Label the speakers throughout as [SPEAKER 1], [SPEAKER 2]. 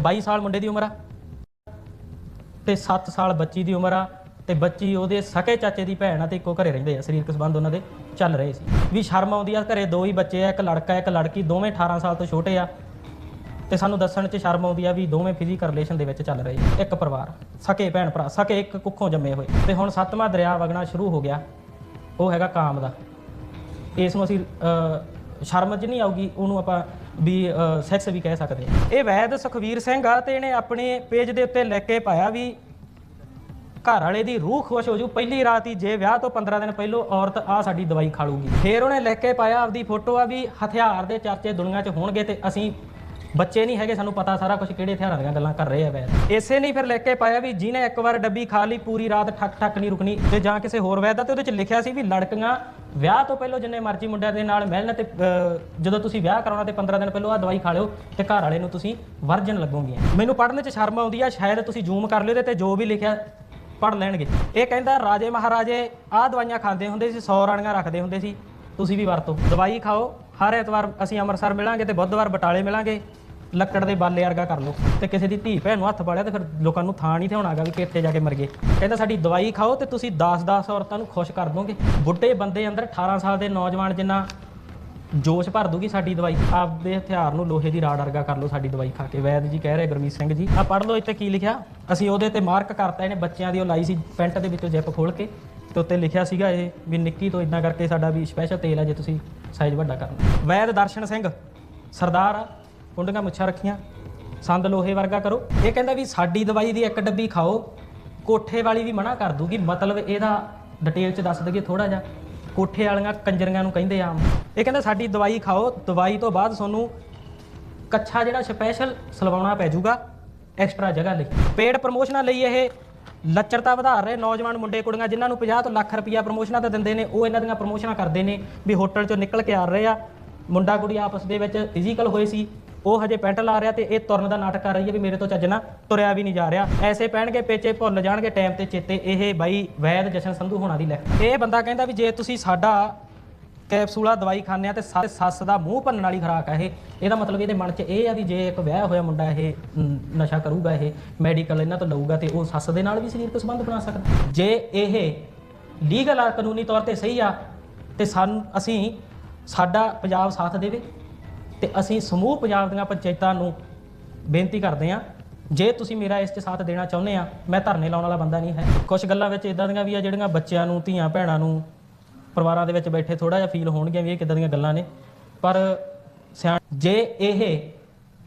[SPEAKER 1] 22 ਸਾਲ ਮੁੰਡੇ ਦੀ ਉਮਰ ਆ ਤੇ 7 ਸਾਲ ਬੱਚੀ ਦੀ ਉਮਰ ਆ ਤੇ ਬੱਚੀ ਉਹਦੇ ਸਕੇ ਚਾਚੇ ਦੀ ਭੈਣ ਆ ਤੇ ਇੱਕੋ ਘਰੇ ਰਹਿੰਦੇ ਆ, ਸਰੀਰਕ ਸੰਬੰਧ ਉਹਨਾਂ ਦੇ ਚੱਲ ਰਹੇ ਸੀ। ਵੀ ਸ਼ਰਮ ਆਉਂਦੀ ਆ, ਘਰੇ ਦੋ ਹੀ ਬੱਚੇ ਆ, ਇੱਕ ਲੜਕਾ, ਇੱਕ ਲੜਕੀ, ਦੋਵੇਂ 18 ਸਾਲ ਤੋਂ ਛੋਟੇ ਆ। ਤੇ ਸਾਨੂੰ ਦੱਸਣ 'ਚ ਸ਼ਰਮ ਆਉਂਦੀ ਆ ਵੀ ਦੋਵੇਂ ਫਿਜ਼ੀਕਲ ਰਿਲੇਸ਼ਨ ਦੇ ਵਿੱਚ ਚੱਲ ਰਹੇ ਇੱਕ ਪਰਿਵਾਰ, ਸਕੇ ਭੈਣ ਭਰਾ, ਸਕੇ ਇੱਕ ਕੁੱਖੋਂ ਜੰਮੇ ਹੋਏ। ਤੇ ਹੁਣ ਸੱਤਵਾਂ ਦਰਿਆ ਵਗਣਾ ਸ਼ੁਰੂ ਹੋ ਗਿਆ, ਉਹ ਹੈਗਾ ਕਾਮ ਦਾ। ਇਸ ਨੂੰ ਅਸੀਂ ਸ਼ਰਮ 'ਚ ਨਹੀਂ ਆਊਗੀ, ਉਹਨੂੰ ਆਪਾਂ ਵੀ ਸੈਕਸ ਵੀ ਕਹਿ ਸਕਦੇ ਹਾਂ ਇਹ ਵੈਦ ਸੁਖਵੀਰ ਸਿੰਘ ਆ ਤੇ ਇਹਨੇ ਆਪਣੇ ਪੇਜ ਦੇ ਉੱਤੇ ਲਿਖ ਕੇ ਪਾਇਆ ਵੀ ਘਰ ਵਾਲੇ ਦੀ ਰੂਹ ਖੁਸ਼ ਹੋ ਜੂ ਪਹਿਲੀ ਰਾਤ ਹੀ ਜੇ ਵਿਆਹ ਤੋਂ 15 ਦਿਨ ਪਹਿਲੋਂ ਔਰਤ ਆ ਸਾਡੀ ਦਵਾਈ ਖਾ ਲੂਗੀ। ਫਿਰ ਉਹਨੇ ਲਿਖ ਕੇ ਪਾਇਆ ਆਪਦੀ ਫੋਟੋ ਆ ਵੀ ਹਥਿਆਰ ਦੇ ਚਰਚੇ ਦੁਨੀਆ 'ਚ ਹੋਣਗੇ ਤੇ ਅਸੀਂ ਬੱਚੇ ਨਹੀਂ ਹੈਗੇ, ਸਾਨੂੰ ਪਤਾ ਸਾਰਾ ਕੁਝ ਕਿਹੜੇ ਹਥਿਆਰਾਂ ਦੀਆਂ ਗੱਲਾਂ ਕਰ ਰਹੇ ਆ ਵੈਦ ਇਸੇ ਨਹੀਂ ਫਿਰ ਲੈ ਕੇ ਪਾਇਆ ਵੀ ਜਿਹਨੇ ਇੱਕ ਵਾਰ ਡੱਬੀ ਖਾ ਲਈ, ਪੂਰੀ ਰਾਤ ਠੱਕ ਠੱਕ ਨਹੀਂ ਰੁਕਣੀ ਤੇ ਜਾਂ ਕਿਸੇ ਹੋਰ ਵੈਦ ਦਾ, ਤੇ ਉਹਦੇ 'ਚ ਲਿਖਿਆ ਸੀ ਵੀ ਲੜਕੀਆਂ ਵਿਆਹ ਤੋਂ ਪਹਿਲਾਂ ਜਿੰਨੇ ਮਰਜ਼ੀ ਮੁੰਡਿਆਂ ਦੇ ਨਾਲ ਮਿਲਣ ਤੇ ਜਦੋਂ ਤੁਸੀਂ ਵਿਆਹ ਕਰਾਉਣਾ ਤੇ 15 ਦਿਨ ਪਹਿਲਾਂ ਆ ਦਵਾਈ ਖਾ ਲਿਓ ਤੇ ਘਰ ਵਾਲੇ ਨੂੰ ਤੁਸੀਂ ਵਰਜਨ ਲੱਗੋਗੇ ਮੈਨੂੰ ਪੜ੍ਹਨ 'ਚ ਸ਼ਰਮ ਆਉਂਦੀ ਆ, ਸ਼ਾਇਦ ਤੁਸੀਂ ਜ਼ੂਮ ਕਰ ਲਿਓ ਇਹਦੇ ਤੇ ਜੋ ਵੀ ਲਿਖਿਆ ਪੜ ਲੈਣਗੇ। ਇਹ ਕਹਿੰਦਾ, ਰਾਜੇ ਮਹਾਰਾਜੇ, ਆਹ ਦਵਾਈਆਂ ਖਾਂਦੇ ਹੁੰਦੇ ਸੀ 100 ਰਾਣੀਆਂ ਰੱਖਦੇ ਹੁੰਦੇ ਸੀ, ਤੁਸੀਂ ਵੀ ਵਰਤੋ। ਦਵਾਈ ਖਾਓ, ਹਰ ਐਤਵਾਰ ਅਸੀਂ ਅੰਮ੍ਰਿਤਸਰ ਮਿਲਾਂਗੇ ਤੇ ਬੁੱਧਵਾਰ ਬਟਾਲੇ ਮਿਲਾਂਗੇ। ਲੱਕੜ ਦੇ ਬਾਲੇ ਵਰਗਾ ਕਰ ਲਓ ਤੇ ਕਿਸੇ ਦੀ ਧੀ ਭੈਣ ਨੂੰ ਹੱਥ ਪਾੜਿਆ ਤੇ ਫਿਰ ਲੋਕਾਂ ਨੂੰ ਥਾਂ ਨਹੀਂ ਥਿਆਉਣਾਗਾ ਵੀ ਕਿੱਥੇ ਜਾ ਕੇ ਮਰ ਗਏ। ਕਹਿੰਦਾ ਸਾਡੀ ਦਵਾਈ ਖਾਓ ਤੇ ਤੁਸੀਂ 10-10 ਔਰਤਾਂ ਨੂੰ ਖੁਸ਼ ਕਰ ਦੋਗੇ। ਬੁੱਢੇ ਬੰਦੇ ਅੰਦਰ 18 ਸਾਲ ਦੇ ਨੌਜਵਾਨ ਜਿੰਨਾ ਜੋਸ਼ ਭਰ ਦੂਗੀ ਸਾਡੀ ਦਵਾਈ, ਆਪਦੇ ਹਥਿਆਰ ਨੂੰ ਲੋਹੇ ਦੀ ਰਾੜ ਵਰਗਾ ਕਰ ਲਓ ਸਾਡੀ ਦਵਾਈ ਖਾ ਕੇ। ਵੈਦ ਜੀ ਕਹਿ ਰਹੇ, ਗੁਰਮੀਤ ਸਿੰਘ ਜੀ ਆ ਪੜ੍ਹ ਲਓ ਇੱਥੇ ਕੀ ਲਿਖਿਆ। ਅਸੀਂ ਉਹਦੇ ਤੇ ਮਾਰਕ ਕਰਤਾ, ਇਹਨੇ ਬੱਚਿਆਂ ਦੀ ਉਹ ਲਾਈ ਸੀ ਪੈਂਟ ਦੇ ਵਿੱਚੋਂ ਜਿੱਪ ਖੋਲ ਕੇ ਤੇ ਉੱਤੇ ਲਿਖਿਆ ਸੀਗਾ ਇਹ ਵੀ ਨਿੱਕੀ ਤੋਂ ਇਦਾਂ ਕਰਕੇ ਸਾਡਾ ਵੀ ਸਪੈਸ਼ਲ ਤੇਲ ਆ ਜੇ ਤੁਸੀਂ ਸਾਈਜ਼ ਵੱਡਾ ਕਰਨਾ। ਵੈਦ ਦਰਸ਼ਨ ਸਿੰਘ, ਸਰਦਾਰ ਕੁੰਡੀਆਂ ਮੁੱਛਾਂ ਰੱਖੀਆਂ। ਸੰਦ ਲੋਹੇ ਵਰਗਾ ਕਰੋ। ਇਹ ਕਹਿੰਦਾ ਵੀ ਸਾਡੀ ਦਵਾਈ ਦੀ ਇੱਕ ਡੱਬੀ ਖਾਓ। ਕੋਠੇ ਵਾਲੀ ਵੀ ਮਨਾ ਕਰ ਦੂਗੀ। ਮਤਲਬ ਇਹਦਾ ਡਿਟੇਲ ਚ ਦੱਸ ਦਈਏ ਥੋੜਾ ਜਿਹਾ। ਕੋਠੇ ਵਾਲੀਆਂ ਕੰਜਰੀਆਂ ਨੂੰ ਕਹਿੰਦੇ ਆਮ। ਇਹ ਕਹਿੰਦਾ ਸਾਡੀ ਦਵਾਈ ਖਾਓ। ਦਵਾਈ ਤੋਂ ਬਾਅਦ ਤੁਹਾਨੂੰ ਕੱਛਾ ਜਿਹੜਾ ਸਪੈਸ਼ਲ ਸਲਵਾਉਣਾ ਪੈ ਜਾਊਗਾ ਐਕਸਟਰਾ ਜਗ੍ਹਾ ਲਈ। ਪੇਡ ਪ੍ਰਮੋਸ਼ਨਾਂ ਲਈ ਇਹ ਲੱਚਰਤਾ ਵਧਾ ਰਹੇ ਨੌਜਵਾਨ ਮੁੰਡੇ, ਕੁੜੀਆਂ, ਜਿਨ੍ਹਾਂ ਨੂੰ 50 ਤੋਂ ਲੱਖ ਰੁਪਈਆ ਪ੍ਰਮੋਸ਼ਨਾਂ ਤੇ ਦਿੰਦੇ ਨੇ। ਉਹ ਇਹਨਾਂ ਦੀਆਂ ਪ੍ਰਮੋਸ਼ਨਾਂ ਕਰਦੇ ਨੇ ਵੀ ਹੋਟਲ ਚੋਂ ਨਿਕਲ ਕੇ ਆ ਰਹੇ ਆ। ਮੁੰਡਾ ਕੁੜੀ ਆਪਸ ਦੇ ਵਿੱਚ ਫਿਜ਼ੀਕਲ ਹੋਏ ਸੀ। ਉਹ ਹਜੇ ਪੈਂਟ ਲਾ ਰਿਹਾ ਤੇ ਇਹ ਤੁਰਨ ਦਾ ਨਾਟਕ ਕਰ ਰਹੀ ਹੈ ਵੀ ਮੇਰੇ ਤੋਂ ਚੱਜ ਨਾਲ ਤੁਰਿਆ ਵੀ ਨਹੀਂ ਜਾ ਰਿਹਾ। ਐਸੇ ਪਹਿਣਗੇ ਪੇਚੇ ਭੁੱਲ ਜਾਣਗੇ ਟਾਈਮ ਤੇ ਚੇਤੇ। ਇਹ ਬਾਈ ਵੈਦ ਜਸ਼ਨ ਸੰਧੂ ਹੋਣਾ ਦੀ ਲਿਖ ਇਹ ਬੰਦਾ ਕਹਿੰਦਾ ਵੀ ਜੇ ਤੁਸੀਂ ਸਾਡਾ ਕੈਪਸੂਲਾ ਦਵਾਈ ਖਾਂਦੇ ਆ ਤੇ ਸੱਸ ਦਾ ਮੂੰਹ ਭੰਨਣ ਵਾਲੀ ਖੁਰਾਕ ਆ ਇਹ, ਇਹਦਾ ਮਤਲਬ ਇਹਦੇ ਮਨ 'ਚ ਇਹ ਆ ਵੀ ਜੇ ਇੱਕ ਵਿਆਹ ਹੋਇਆ ਮੁੰਡਾ ਇਹ ਨਸ਼ਾ ਕਰੂਗਾ ਇਹ ਮੈਡੀਕਲ ਇਹਨਾਂ ਤੋਂ ਲਊਗਾ ਤੇ ਉਹ ਸੱਸ ਦੇ ਨਾਲ ਵੀ ਸਰੀਰਕ ਸੰਬੰਧ ਬਣਾ ਸਕਦਾ। ਜੇ ਇਹ ਲੀਗਲ ਆ ਕਾਨੂੰਨੀ ਤੌਰ ਤੇ ਸਹੀ ਆ, ਤੇ ਸਾਨੂੰ, ਅਸੀਂ ਸਾਡਾ ਪੰਜਾਬ ਸਾਥ ਦੇਵੇ। ਤੇ ਅਸੀਂ ਸਮੂਹ ਪੰਜਾਬ ਦੀਆਂ ਪੰਚਾਇਤਾਂ ਨੂੰ ਬੇਨਤੀ ਕਰਦੇ ਹਾਂ, ਜੇ ਤੁਸੀਂ ਮੇਰਾ ਇਸ 'ਚ ਸਾਥ ਦੇਣਾ ਚਾਹੁੰਦੇ ਆ ਮੈਂ ਧਰਨੇ ਲਾਉਣ ਵਾਲਾ ਬੰਦਾ ਨਹੀਂ ਹੈ। ਕੁਝ ਗੱਲਾਂ ਵਿੱਚ ਇਦਾਂ ਦੀਆਂ ਵੀ ਆ ਜਿਹੜੀਆਂ ਬੱਚਿਆਂ ਨੂੰ, ਧੀਆਂ ਭੈਣਾਂ ਨੂੰ, ਪਰਿਵਾਰਾਂ ਦੇ ਵਿੱਚ ਬੈਠੇ ਥੋੜਾ ਜਿਹਾ ਫੀਲ ਹੋਣਗੀਆਂ ਵੀ ਇਹ ਕਿੱਦਾਂ ਦੀਆਂ ਗੱਲਾਂ ਨੇ। ਪਰ ਸਿਆਣ ਜੇ ਇਹ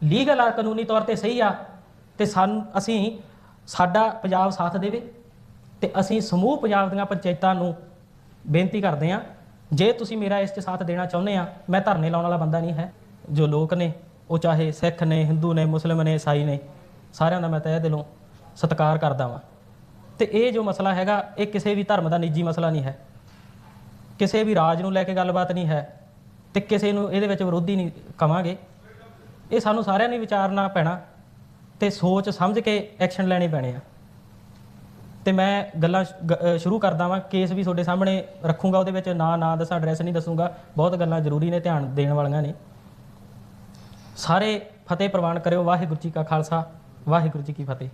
[SPEAKER 1] ਲੀਗਲ ਆ, ਕਾਨੂੰਨੀ ਤੌਰ ਤੇ ਸਹੀ ਆ, ਤੇ ਸਾਨੂੰ ਅਸੀਂ ਸਾਡਾ ਪੰਜਾਬ ਸਾਥ ਦੇਵੇ, ਤੇ ਅਸੀਂ ਸਮੂਹ ਪੰਜਾਬ ਦੀਆਂ ਪੰਚਾਇਤਾਂ ਨੂੰ ਬੇਨਤੀ ਕਰਦੇ ਆ ਜੇ ਤੁਸੀਂ ਮੇਰਾ ਇਸ 'ਚ ਸਾਥ ਦੇਣਾ ਚਾਹੁੰਦੇ ਆ ਮੈਂ ਧਰਨੇ ਲਾਉਣ ਵਾਲਾ ਬੰਦਾ ਨਹੀਂ ਹੈ। ਜੋ ਲੋਕ ਨੇ, ਉਹ ਚਾਹੇ ਸਿੱਖ ਨੇ, ਹਿੰਦੂ ਨੇ, ਮੁਸਲਿਮ ਨੇ, ਈਸਾਈ ਨੇ, ਸਾਰਿਆਂ ਦਾ ਮੈਂ ਤਹਿ ਦਿਲੋਂ ਸਤਿਕਾਰ ਕਰਦਾ ਵਾਂ। ਤੇ ਇਹ ਜੋ ਮਸਲਾ ਹੈਗਾ, ਇਹ ਕਿਸੇ ਵੀ ਧਰਮ ਦਾ ਨਿੱਜੀ ਮਸਲਾ ਨਹੀਂ ਹੈ। ਕਿਸੇ ਵੀ ਰਾਜ ਨੂੰ ਲੈ ਕੇ ਗੱਲਬਾਤ ਨਹੀਂ ਹੈ ਤੇ ਕਿਸੇ ਨੂੰ ਇਹਦੇ ਵਿੱਚ ਵਿਰੋਧੀ ਨਹੀਂ ਕਵਾਂਗੇ। ਇਹ ਸਾਨੂੰ ਸਾਰਿਆਂ ਨੇ ਵਿਚਾਰਨਾ ਪੈਣਾ ਤੇ ਸੋਚ ਸਮਝ ਕੇ ਐਕਸ਼ਨ ਲੈਣੇ ਪੈਣੇ ਆ। ਤੇ ਮੈਂ ਗੱਲਾਂ ਗ- ਸ਼ੁਰੂ ਕਰਦਾ ਵਾਂ, ਕੇਸ ਵੀ ਤੁਹਾਡੇ ਸਾਹਮਣੇ ਰੱਖੂੰਗਾ, ਉਹਦੇ ਵਿੱਚ ਨਾਂ ਨਾਂ ਦੱਸਾਂ ਐਡਰੈਸ ਨਹੀਂ ਦੱਸੂੰਗਾ। ਬਹੁਤ ਗੱਲਾਂ ਜ਼ਰੂਰੀ ਨੇ, ਧਿਆਨ ਦੇਣ ਵਾਲੀਆਂ ਨੇ। ਸਾਰੇ ਫਤਿਹ ਪ੍ਰਵਾਨ ਕਰਿਓ। ਵਾਹਿਗੁਰੂ ਜੀ ਕਾ ਖਾਲਸਾ, ਵਾਹਿਗੁਰੂ ਜੀ ਕੀ ਫਤਿਹ।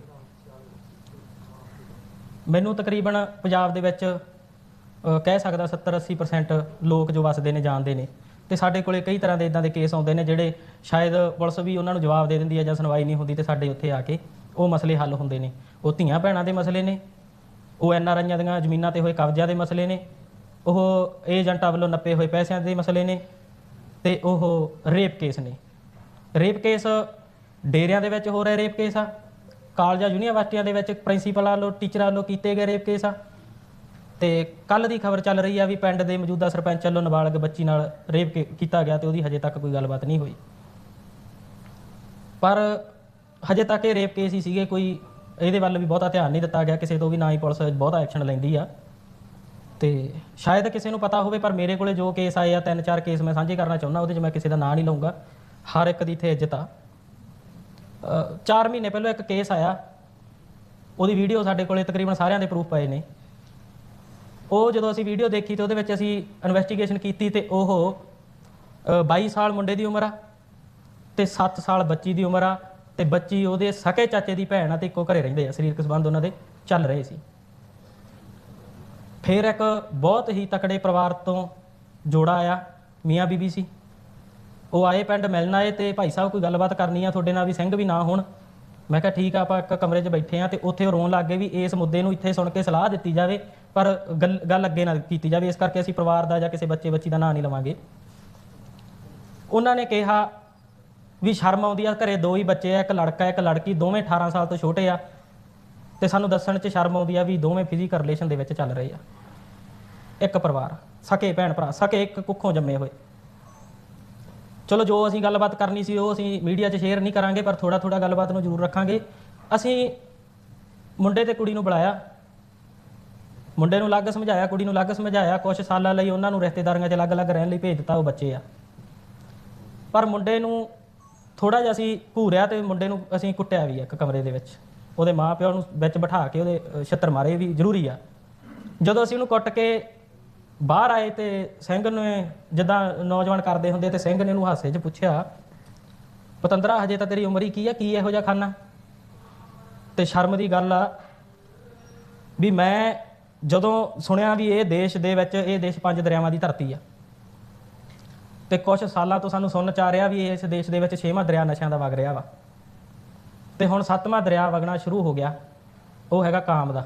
[SPEAKER 1] ਮੈਨੂੰ ਤਕਰੀਬਨ ਪੰਜਾਬ ਦੇ ਵਿੱਚ ਕਹਿ ਸਕਦਾ 70 80% ਲੋਕ ਜੋ ਵਸਦੇ ਨੇ, ਜਾਣਦੇ ਨੇ। ਤੇ ਸਾਡੇ ਕੋਲੇ ਕਈ ਤਰ੍ਹਾਂ ਦੇ ਇਦਾਂ ਦੇ ਕੇਸ ਆਉਂਦੇ ਨੇ, ਜਿਹੜੇ ਸ਼ਾਇਦ ਪੁਲਿਸ ਵੀ ਉਹਨਾਂ ਨੂੰ ਜਵਾਬ ਦੇ ਦਿੰਦੀ ਹੈ ਜਾਂ ਸੁਣਵਾਈ ਨਹੀਂ ਹੁੰਦੀ ਤੇ ਸਾਡੇ ਉੱਥੇ ਆ ਕੇ ਉਹ ਮਸਲੇ ਹੱਲ ਹੁੰਦੇ ਨੇ। ਉਹ ਧੀਆਂ ਭੈਣਾਂ ਦੇ ਮਸਲੇ ਨੇ, ਉਹ ਐਨ ਆਰ ਆਈਆਂ ਦੀਆਂ ਜ਼ਮੀਨਾਂ ਤੇ ਹੋਏ ਕਬਜ਼ਿਆਂ ਦੇ ਮਸਲੇ ਨੇ, ਉਹ ਏਜੰਟਾਂ ਵੱਲੋਂ ਨੱਪੇ ਹੋਏ ਪੈਸਿਆਂ ਦੇ ਮਸਲੇ ਨੇ, ਤੇ ਉਹ ਰੇਪ ਕੇਸ ਨੇ। ਰੇਪ ਕੇਸ ਡੇਰਿਆਂ ਦੇ ਵਿੱਚ ਹੋ ਰਹੇ ਰੇਪ ਕੇਸ ਆ। ਕਾਲਜਾਂ, ਯੂਨੀਵਰਸਿਟੀਆਂ ਦੇ ਵਿੱਚ ਪ੍ਰਿੰਸੀਪਲਾਂ ਵੱਲੋਂ, ਟੀਚਰਾਂ ਵੱਲੋਂ ਕੀਤੇ ਗਏ ਰੇਪ ਕੇਸ ਆ। ਤੇ ਕੱਲ ਦੀ ਖਬਰ ਚੱਲ ਰਹੀ ਆ ਵੀ ਪਿੰਡ ਦੇ ਮੌਜੂਦਾ ਸਰਪੰਚ ਵੱਲੋਂ ਨਾਬਾਲਗ ਬੱਚੀ ਨਾਲ ਰੇਪ ਕੀ- ਕੀਤਾ ਗਿਆ ਤੇ ਉਹਦੀ ਹਜੇ ਤੱਕ ਕੋਈ ਗੱਲਬਾਤ ਨਹੀਂ ਹੋਈ। ਪਰ ਹਜੇ ਤੱਕ ਇਹ ਰੇਪ ਕੇਸ ਹੀ ਸੀਗੇ, ਕੋਈ ਇਹਦੇ ਵੱਲ ਵੀ ਬਹੁਤਾ ਧਿਆਨ ਨਹੀਂ ਦਿੱਤਾ ਗਿਆ, ਕਿਸੇ ਤੋਂ ਵੀ ਨਾ ਹੀ ਪੁਲਿਸ ਬਹੁਤਾ ਐਕਸ਼ਨ ਲੈਂਦੀ ਆ। ਤੇ ਸ਼ਾਇਦ ਕਿਸੇ ਨੂੰ ਪਤਾ ਹੋਵੇ, ਪਰ ਮੇਰੇ ਕੋਲੇ ਜੋ ਕੇਸ ਆਏ ਆ, ਤਿੰਨ ਚਾਰ ਕੇਸ ਮੈਂ ਸਾਂਝੇ ਕਰਨਾ ਚਾਹੁੰਦਾ, ਉਹਦੇ 'ਚ ਮੈਂ ਕਿਸੇ ਦਾ ਨਾਂ ਨਹੀਂ ਲਵਾਂਗਾ ਹਰ ਇੱਕ ਦੀ ਇੱਥੇ ਇੱਜ਼ਤ ਆ। 4 ਮਹੀਨੇ ਪਹਿਲਾਂ ਇੱਕ ਕੇਸ ਆਇਆ। ਉਹਦੀ ਵੀਡੀਓ ਸਾਡੇ ਕੋਲੇ ਤਕਰੀਬਨ ਸਾਰਿਆਂ ਦੇ ਪ੍ਰੂਫ ਪਏ ਨੇ। ਉਹ ਜਦੋਂ ਅਸੀਂ ਵੀਡੀਓ ਦੇਖੀ ਤੇ ਉਹਦੇ ਵਿੱਚ ਅਸੀਂ ਇਨਵੈਸਟੀਗੇਸ਼ਨ ਕੀਤੀ ਤੇ ਉਹ ਅ, 22 ਸਾਲ ਮੁੰਡੇ ਦੀ ਉਮਰ ਆ ਤੇ 7 ਸਾਲ ਬੱਚੀ ਦੀ ਉਮਰ ਆ ਤੇ ਬੱਚੀ ਉਹਦੇ ਸਕੇ ਚਾਚੇ ਦੀ ਭੈਣ ਆ ਤੇ ਇੱਕੋ ਘਰੇ ਰਹਿੰਦੇ ਆ। ਸਰੀਰਕ ਸੰਬੰਧ ਉਹਨਾਂ ਦੇ ਚੱਲ ਰਹੇ ਸੀ। ਫਿਰ ਇੱਕ ਬਹੁਤ ਹੀ ਤਕੜੇ ਪਰਿਵਾਰ ਤੋਂ ਜੋੜਾ ਆਇਆ। ਮੀਆਂ ਬੀਬੀ ਸੀ। ਉਹ ਆਏ ਪਿੰਡ ਮਿਲਣ ਆਏ ਤੇ ਭਾਈ ਸਾਹਿਬ ਕੋਈ ਗੱਲਬਾਤ ਕਰਨੀ ਆ ਤੁਹਾਡੇ ਨਾਲ ਵੀ ਸਿੰਘ ਵੀ ਨਾ ਹੋਣ। ਮੈਂ ਕਿਹਾ ਠੀਕ ਆ, ਆਪਾਂ ਇੱਕ ਕਮਰੇ 'ਚ ਬੈਠੇ ਆ ਤੇ ਉੱਥੇ ਉਹ ਰੋਣ ਲੱਗ ਗਏ ਵੀ ਇਸ ਮੁੱਦੇ ਨੂੰ ਇੱਥੇ ਸੁਣ ਕੇ ਸਲਾਹ ਦਿੱਤੀ ਜਾਵੇ, ਪਰ ਗੱਲ ਗੱਲ ਅੱਗੇ ਨਾ ਕੀਤੀ ਜਾਵੇ, ਇਸ ਕਰਕੇ ਅਸੀਂ ਪਰਿਵਾਰ ਦਾ ਜਾਂ ਕਿਸੇ ਬੱਚੇ ਬੱਚੀ ਦਾ ਨਾਂ ਨਹੀਂ ਲਵਾਂਗੇ। ਉਹਨਾਂ ਨੇ ਕਿਹਾ ਵੀ ਸ਼ਰਮ ਆਉਂਦੀ ਆ, ਘਰੇ ਦੋ ਹੀ ਬੱਚੇ ਆ, ਇੱਕ ਲੜਕਾ, ਇੱਕ ਲੜਕੀ, ਦੋਵੇਂ 18 ਸਾਲ ਤੋਂ ਛੋਟੇ ਆ। ਤੇ ਸਾਨੂੰ ਦੱਸਣ 'ਚ ਸ਼ਰਮ ਆਉਂਦੀ ਆ ਵੀ ਦੋਵੇਂ ਫਿਜ਼ੀਕਲ ਰਿਲੇਸ਼ਨ ਦੇ ਵਿੱਚ ਚੱਲ ਰਹੇ ਆ। ਇੱਕ ਪਰਿਵਾਰ, ਸਕੇ ਭੈਣ ਭਰਾ, ਸਕੇ ਇੱਕ ਕੁੱਖੋਂ ਜੰਮੇ ਹੋਏ। ਚਲੋ ਜੋ ਅਸੀਂ ਗੱਲਬਾਤ ਕਰਨੀ ਸੀ ਉਹ ਅਸੀਂ ਮੀਡੀਆ 'ਚ ਸ਼ੇਅਰ ਨਹੀਂ ਕਰਾਂਗੇ ਪਰ ਥੋੜਾ ਥੋੜਾ ਗੱਲਬਾਤ ਨੂੰ ਜ਼ਰੂਰ ਰੱਖਾਂਗੇ। ਅਸੀਂ ਮੁੰਡੇ ਤੇ ਕੁੜੀ ਨੂੰ ਬੁਲਾਇਆ। ਮੁੰਡੇ ਨੂੰ ਅਲੱਗ ਸਮਝਾਇਆ ਕੁੜੀ ਨੂੰ ਅਲੱਗ ਸਮਝਾਇਆ। ਕੁਝ ਸਾਲਾਂ ਲਈ ਉਹਨਾਂ ਨੂੰ ਰਿਸ਼ਤੇਦਾਰੀਆਂ 'ਚ ਅਲੱਗ-ਅਲੱਗ ਰਹਿਣ ਲਈ ਭੇਜ ਦਿੱਤਾ ਉਹ ਬੱਚੇ ਆ। ਪਰ ਮੁੰਡੇ ਨੂੰ ਥੋੜਾ ਜਿਹਾ ਅਸੀਂ ਘੂਰਿਆ ਤੇ ਮੁੰਡੇ ਨੂੰ ਅਸੀਂ ਕੁੱਟਿਆ ਵੀ ਆ ਇੱਕ ਕਮਰੇ ਦੇ ਵਿੱਚ। ਉਹਦੇ ਮਾਪਿਆਂ ਨੂੰ ਵਿੱਚ ਬਿਠਾ ਕੇ ਉਹਦੇ ਅ, ਛਿੱਤਰ ਮਾਰੇ ਵੀ ਜ਼ਰੂਰੀ ਆ। ਜਦੋਂ ਅਸੀਂ ਉਹਨੂੰ ਕੁੱਟ ਕੇ ਬਾਹਰ ਆਏ ਤੇ ਸਿੰਘ ਨੇ ਜਿੱਦਾਂ ਨੌਜਵਾਨ ਕਰਦੇ ਹੁੰਦੇ ਤੇ ਸਿੰਘ ਨੇ ਉਹਨੂੰ ਹਾਸੇ 'ਚ ਪੁੱਛਿਆ, ਪਤੰਦਰਾ, ਹਜੇ ਤਾਂ ਤੇਰੀ ਉਮਰ ਹੀ ਕੀ ਆ? ਕੀ ਇਹੋ ਜਿਹਾ ਖਾਨਾ? ਤੇ ਸ਼ਰਮ ਦੀ ਗੱਲ ਆ ਵੀ ਮੈਂ ਜਦੋਂ ਸੁਣਿਆ ਵੀ ਇਹ ਦੇਸ਼ ਦੇ ਵਿੱਚ, ਇਹ ਦੇਸ਼ ਪੰਜ ਦਰਿਆਵਾਂ ਦੀ ਧਰਤੀ ਆ ਤੇ ਕੁਝ ਸਾਲਾਂ ਤੋਂ ਸਾਨੂੰ ਸੁਣਨ ਚ ਆ ਰਿਹਾ ਵੀ ਇਸ ਦੇਸ਼ ਦੇ ਵਿੱਚ ਛੇਵਾਂ ਦਰਿਆ ਨਸ਼ਿਆਂ ਦਾ ਵਗ ਰਿਹਾ ਵਾ ਤੇ ਹੁਣ ਸੱਤਵਾਂ ਦਰਿਆ ਵਗਣਾ ਸ਼ੁਰੂ ਹੋ ਗਿਆ, ਉਹ ਹੈਗਾ ਕਾਮ ਦਾ।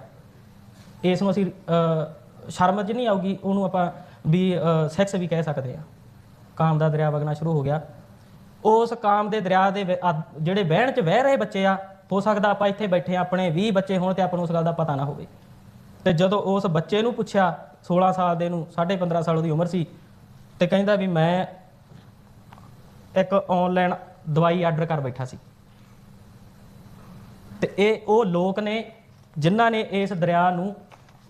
[SPEAKER 1] ਇਸ ਨੂੰ ਅਸੀਂ ਸ਼ਰਮ ਚ ਨਹੀਂ ਆਊਗੀ, ਉਹਨੂੰ ਆਪਾਂ ਵੀ ਸੈਕਸ ਵੀ ਕਹਿ ਸਕਦੇ ਆ। ਕਾਮ ਦਾ ਦਰਿਆ ਵਗਣਾ ਸ਼ੁਰੂ ਹੋ ਗਿਆ। ਉਸ ਕਾਮ ਦੇ ਦਰਿਆ ਦੇ ਜਿਹੜੇ ਵਹਿਣ ਚ ਵਹਿ ਰਹੇ ਬੱਚੇ ਆ, ਹੋ ਸਕਦਾ ਆਪਾਂ ਇੱਥੇ ਬੈਠੇ ਆਪਣੇ 20 ਬੱਚੇ ਹੋਣ ਤੇ ਆਪਾਂ ਨੂੰ ਉਸ ਗੱਲ ਦਾ ਪਤਾ ਨਾ ਹੋਵੇ। ਤੇ ਜਦੋਂ ਉਸ ਬੱਚੇ ਨੂੰ ਪੁੱਛਿਆ 16 ਸਾਲ ਦੇ ਨੂੰ 15.5 ਸਾਲ ਉਹਦੀ ਉਮਰ ਸੀ, ਤੇ ਕਹਿੰਦਾ ਵੀ ਮੈਂ ਇੱਕ ਆਨਲਾਈਨ ਦਵਾਈ ਆਰਡਰ ਕਰ ਬੈਠਾ ਸੀ। ਤੇ ਇਹ ਉਹ ਲੋਕ ਨੇ, ਜਿਨ੍ਹਾਂ ਨੇ ਇਸ ਦਰਿਆ ਨੂੰ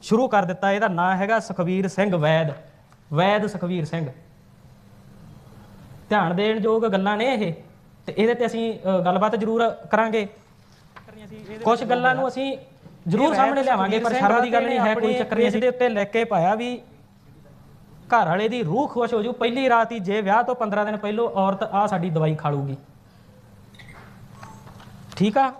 [SPEAKER 1] ਸ਼ੁਰੂ ਕਰ ਦਿੱਤਾ ਇਹਦਾ ਨਾਂ ਹੈਗਾ ਸੁਖਵੀਰ ਸਿੰਘ ਵੈਦ ਵੈਦ ਸੁਖਵੀਰ ਸਿੰਘ। ਧਿਆਨ ਦੇਣ ਯੋਗ ਗੱਲਾਂ ਨੇ ਇਹ ਤੇ ਇਹਦੇ ਤੇ ਅਸੀਂ ਗੱਲਬਾਤ ਜ਼ਰੂਰ ਕਰਾਂਗੇ। ਕੁਝ ਗੱਲਾਂ ਨੂੰ ਅਸੀਂ ਜ਼ਰੂਰ ਸਾਹਮਣੇ ਲਿਆਵਾਂਗੇ ਪਰ ਸ਼ਰਮ ਦੀ ਗੱਲ ਨਹੀਂ ਹੈ ਕੋਈ ਚੱਕਰ ਨਹੀਂ। ਇਸ ਦੇ ਉੱਤੇ ਲਿਖ ਕੇ ਪਾਇਆ ਵੀ ਘਰ ਵਾਲੇ ਦੀ ਰੂਹ ਖੁਸ਼ ਹੋ ਜੂ ਪਹਿਲੀ ਰਾਤ ਹੀ ਜੇ ਵਿਆਹ ਤੋਂ 15 ਦਿਨ ਪਹਿਲੋਂ ਔਰਤ ਆ ਸਾਡੀ ਦਵਾਈ ਖਾ ਲੂਗੀ। ਠੀਕ ਆ?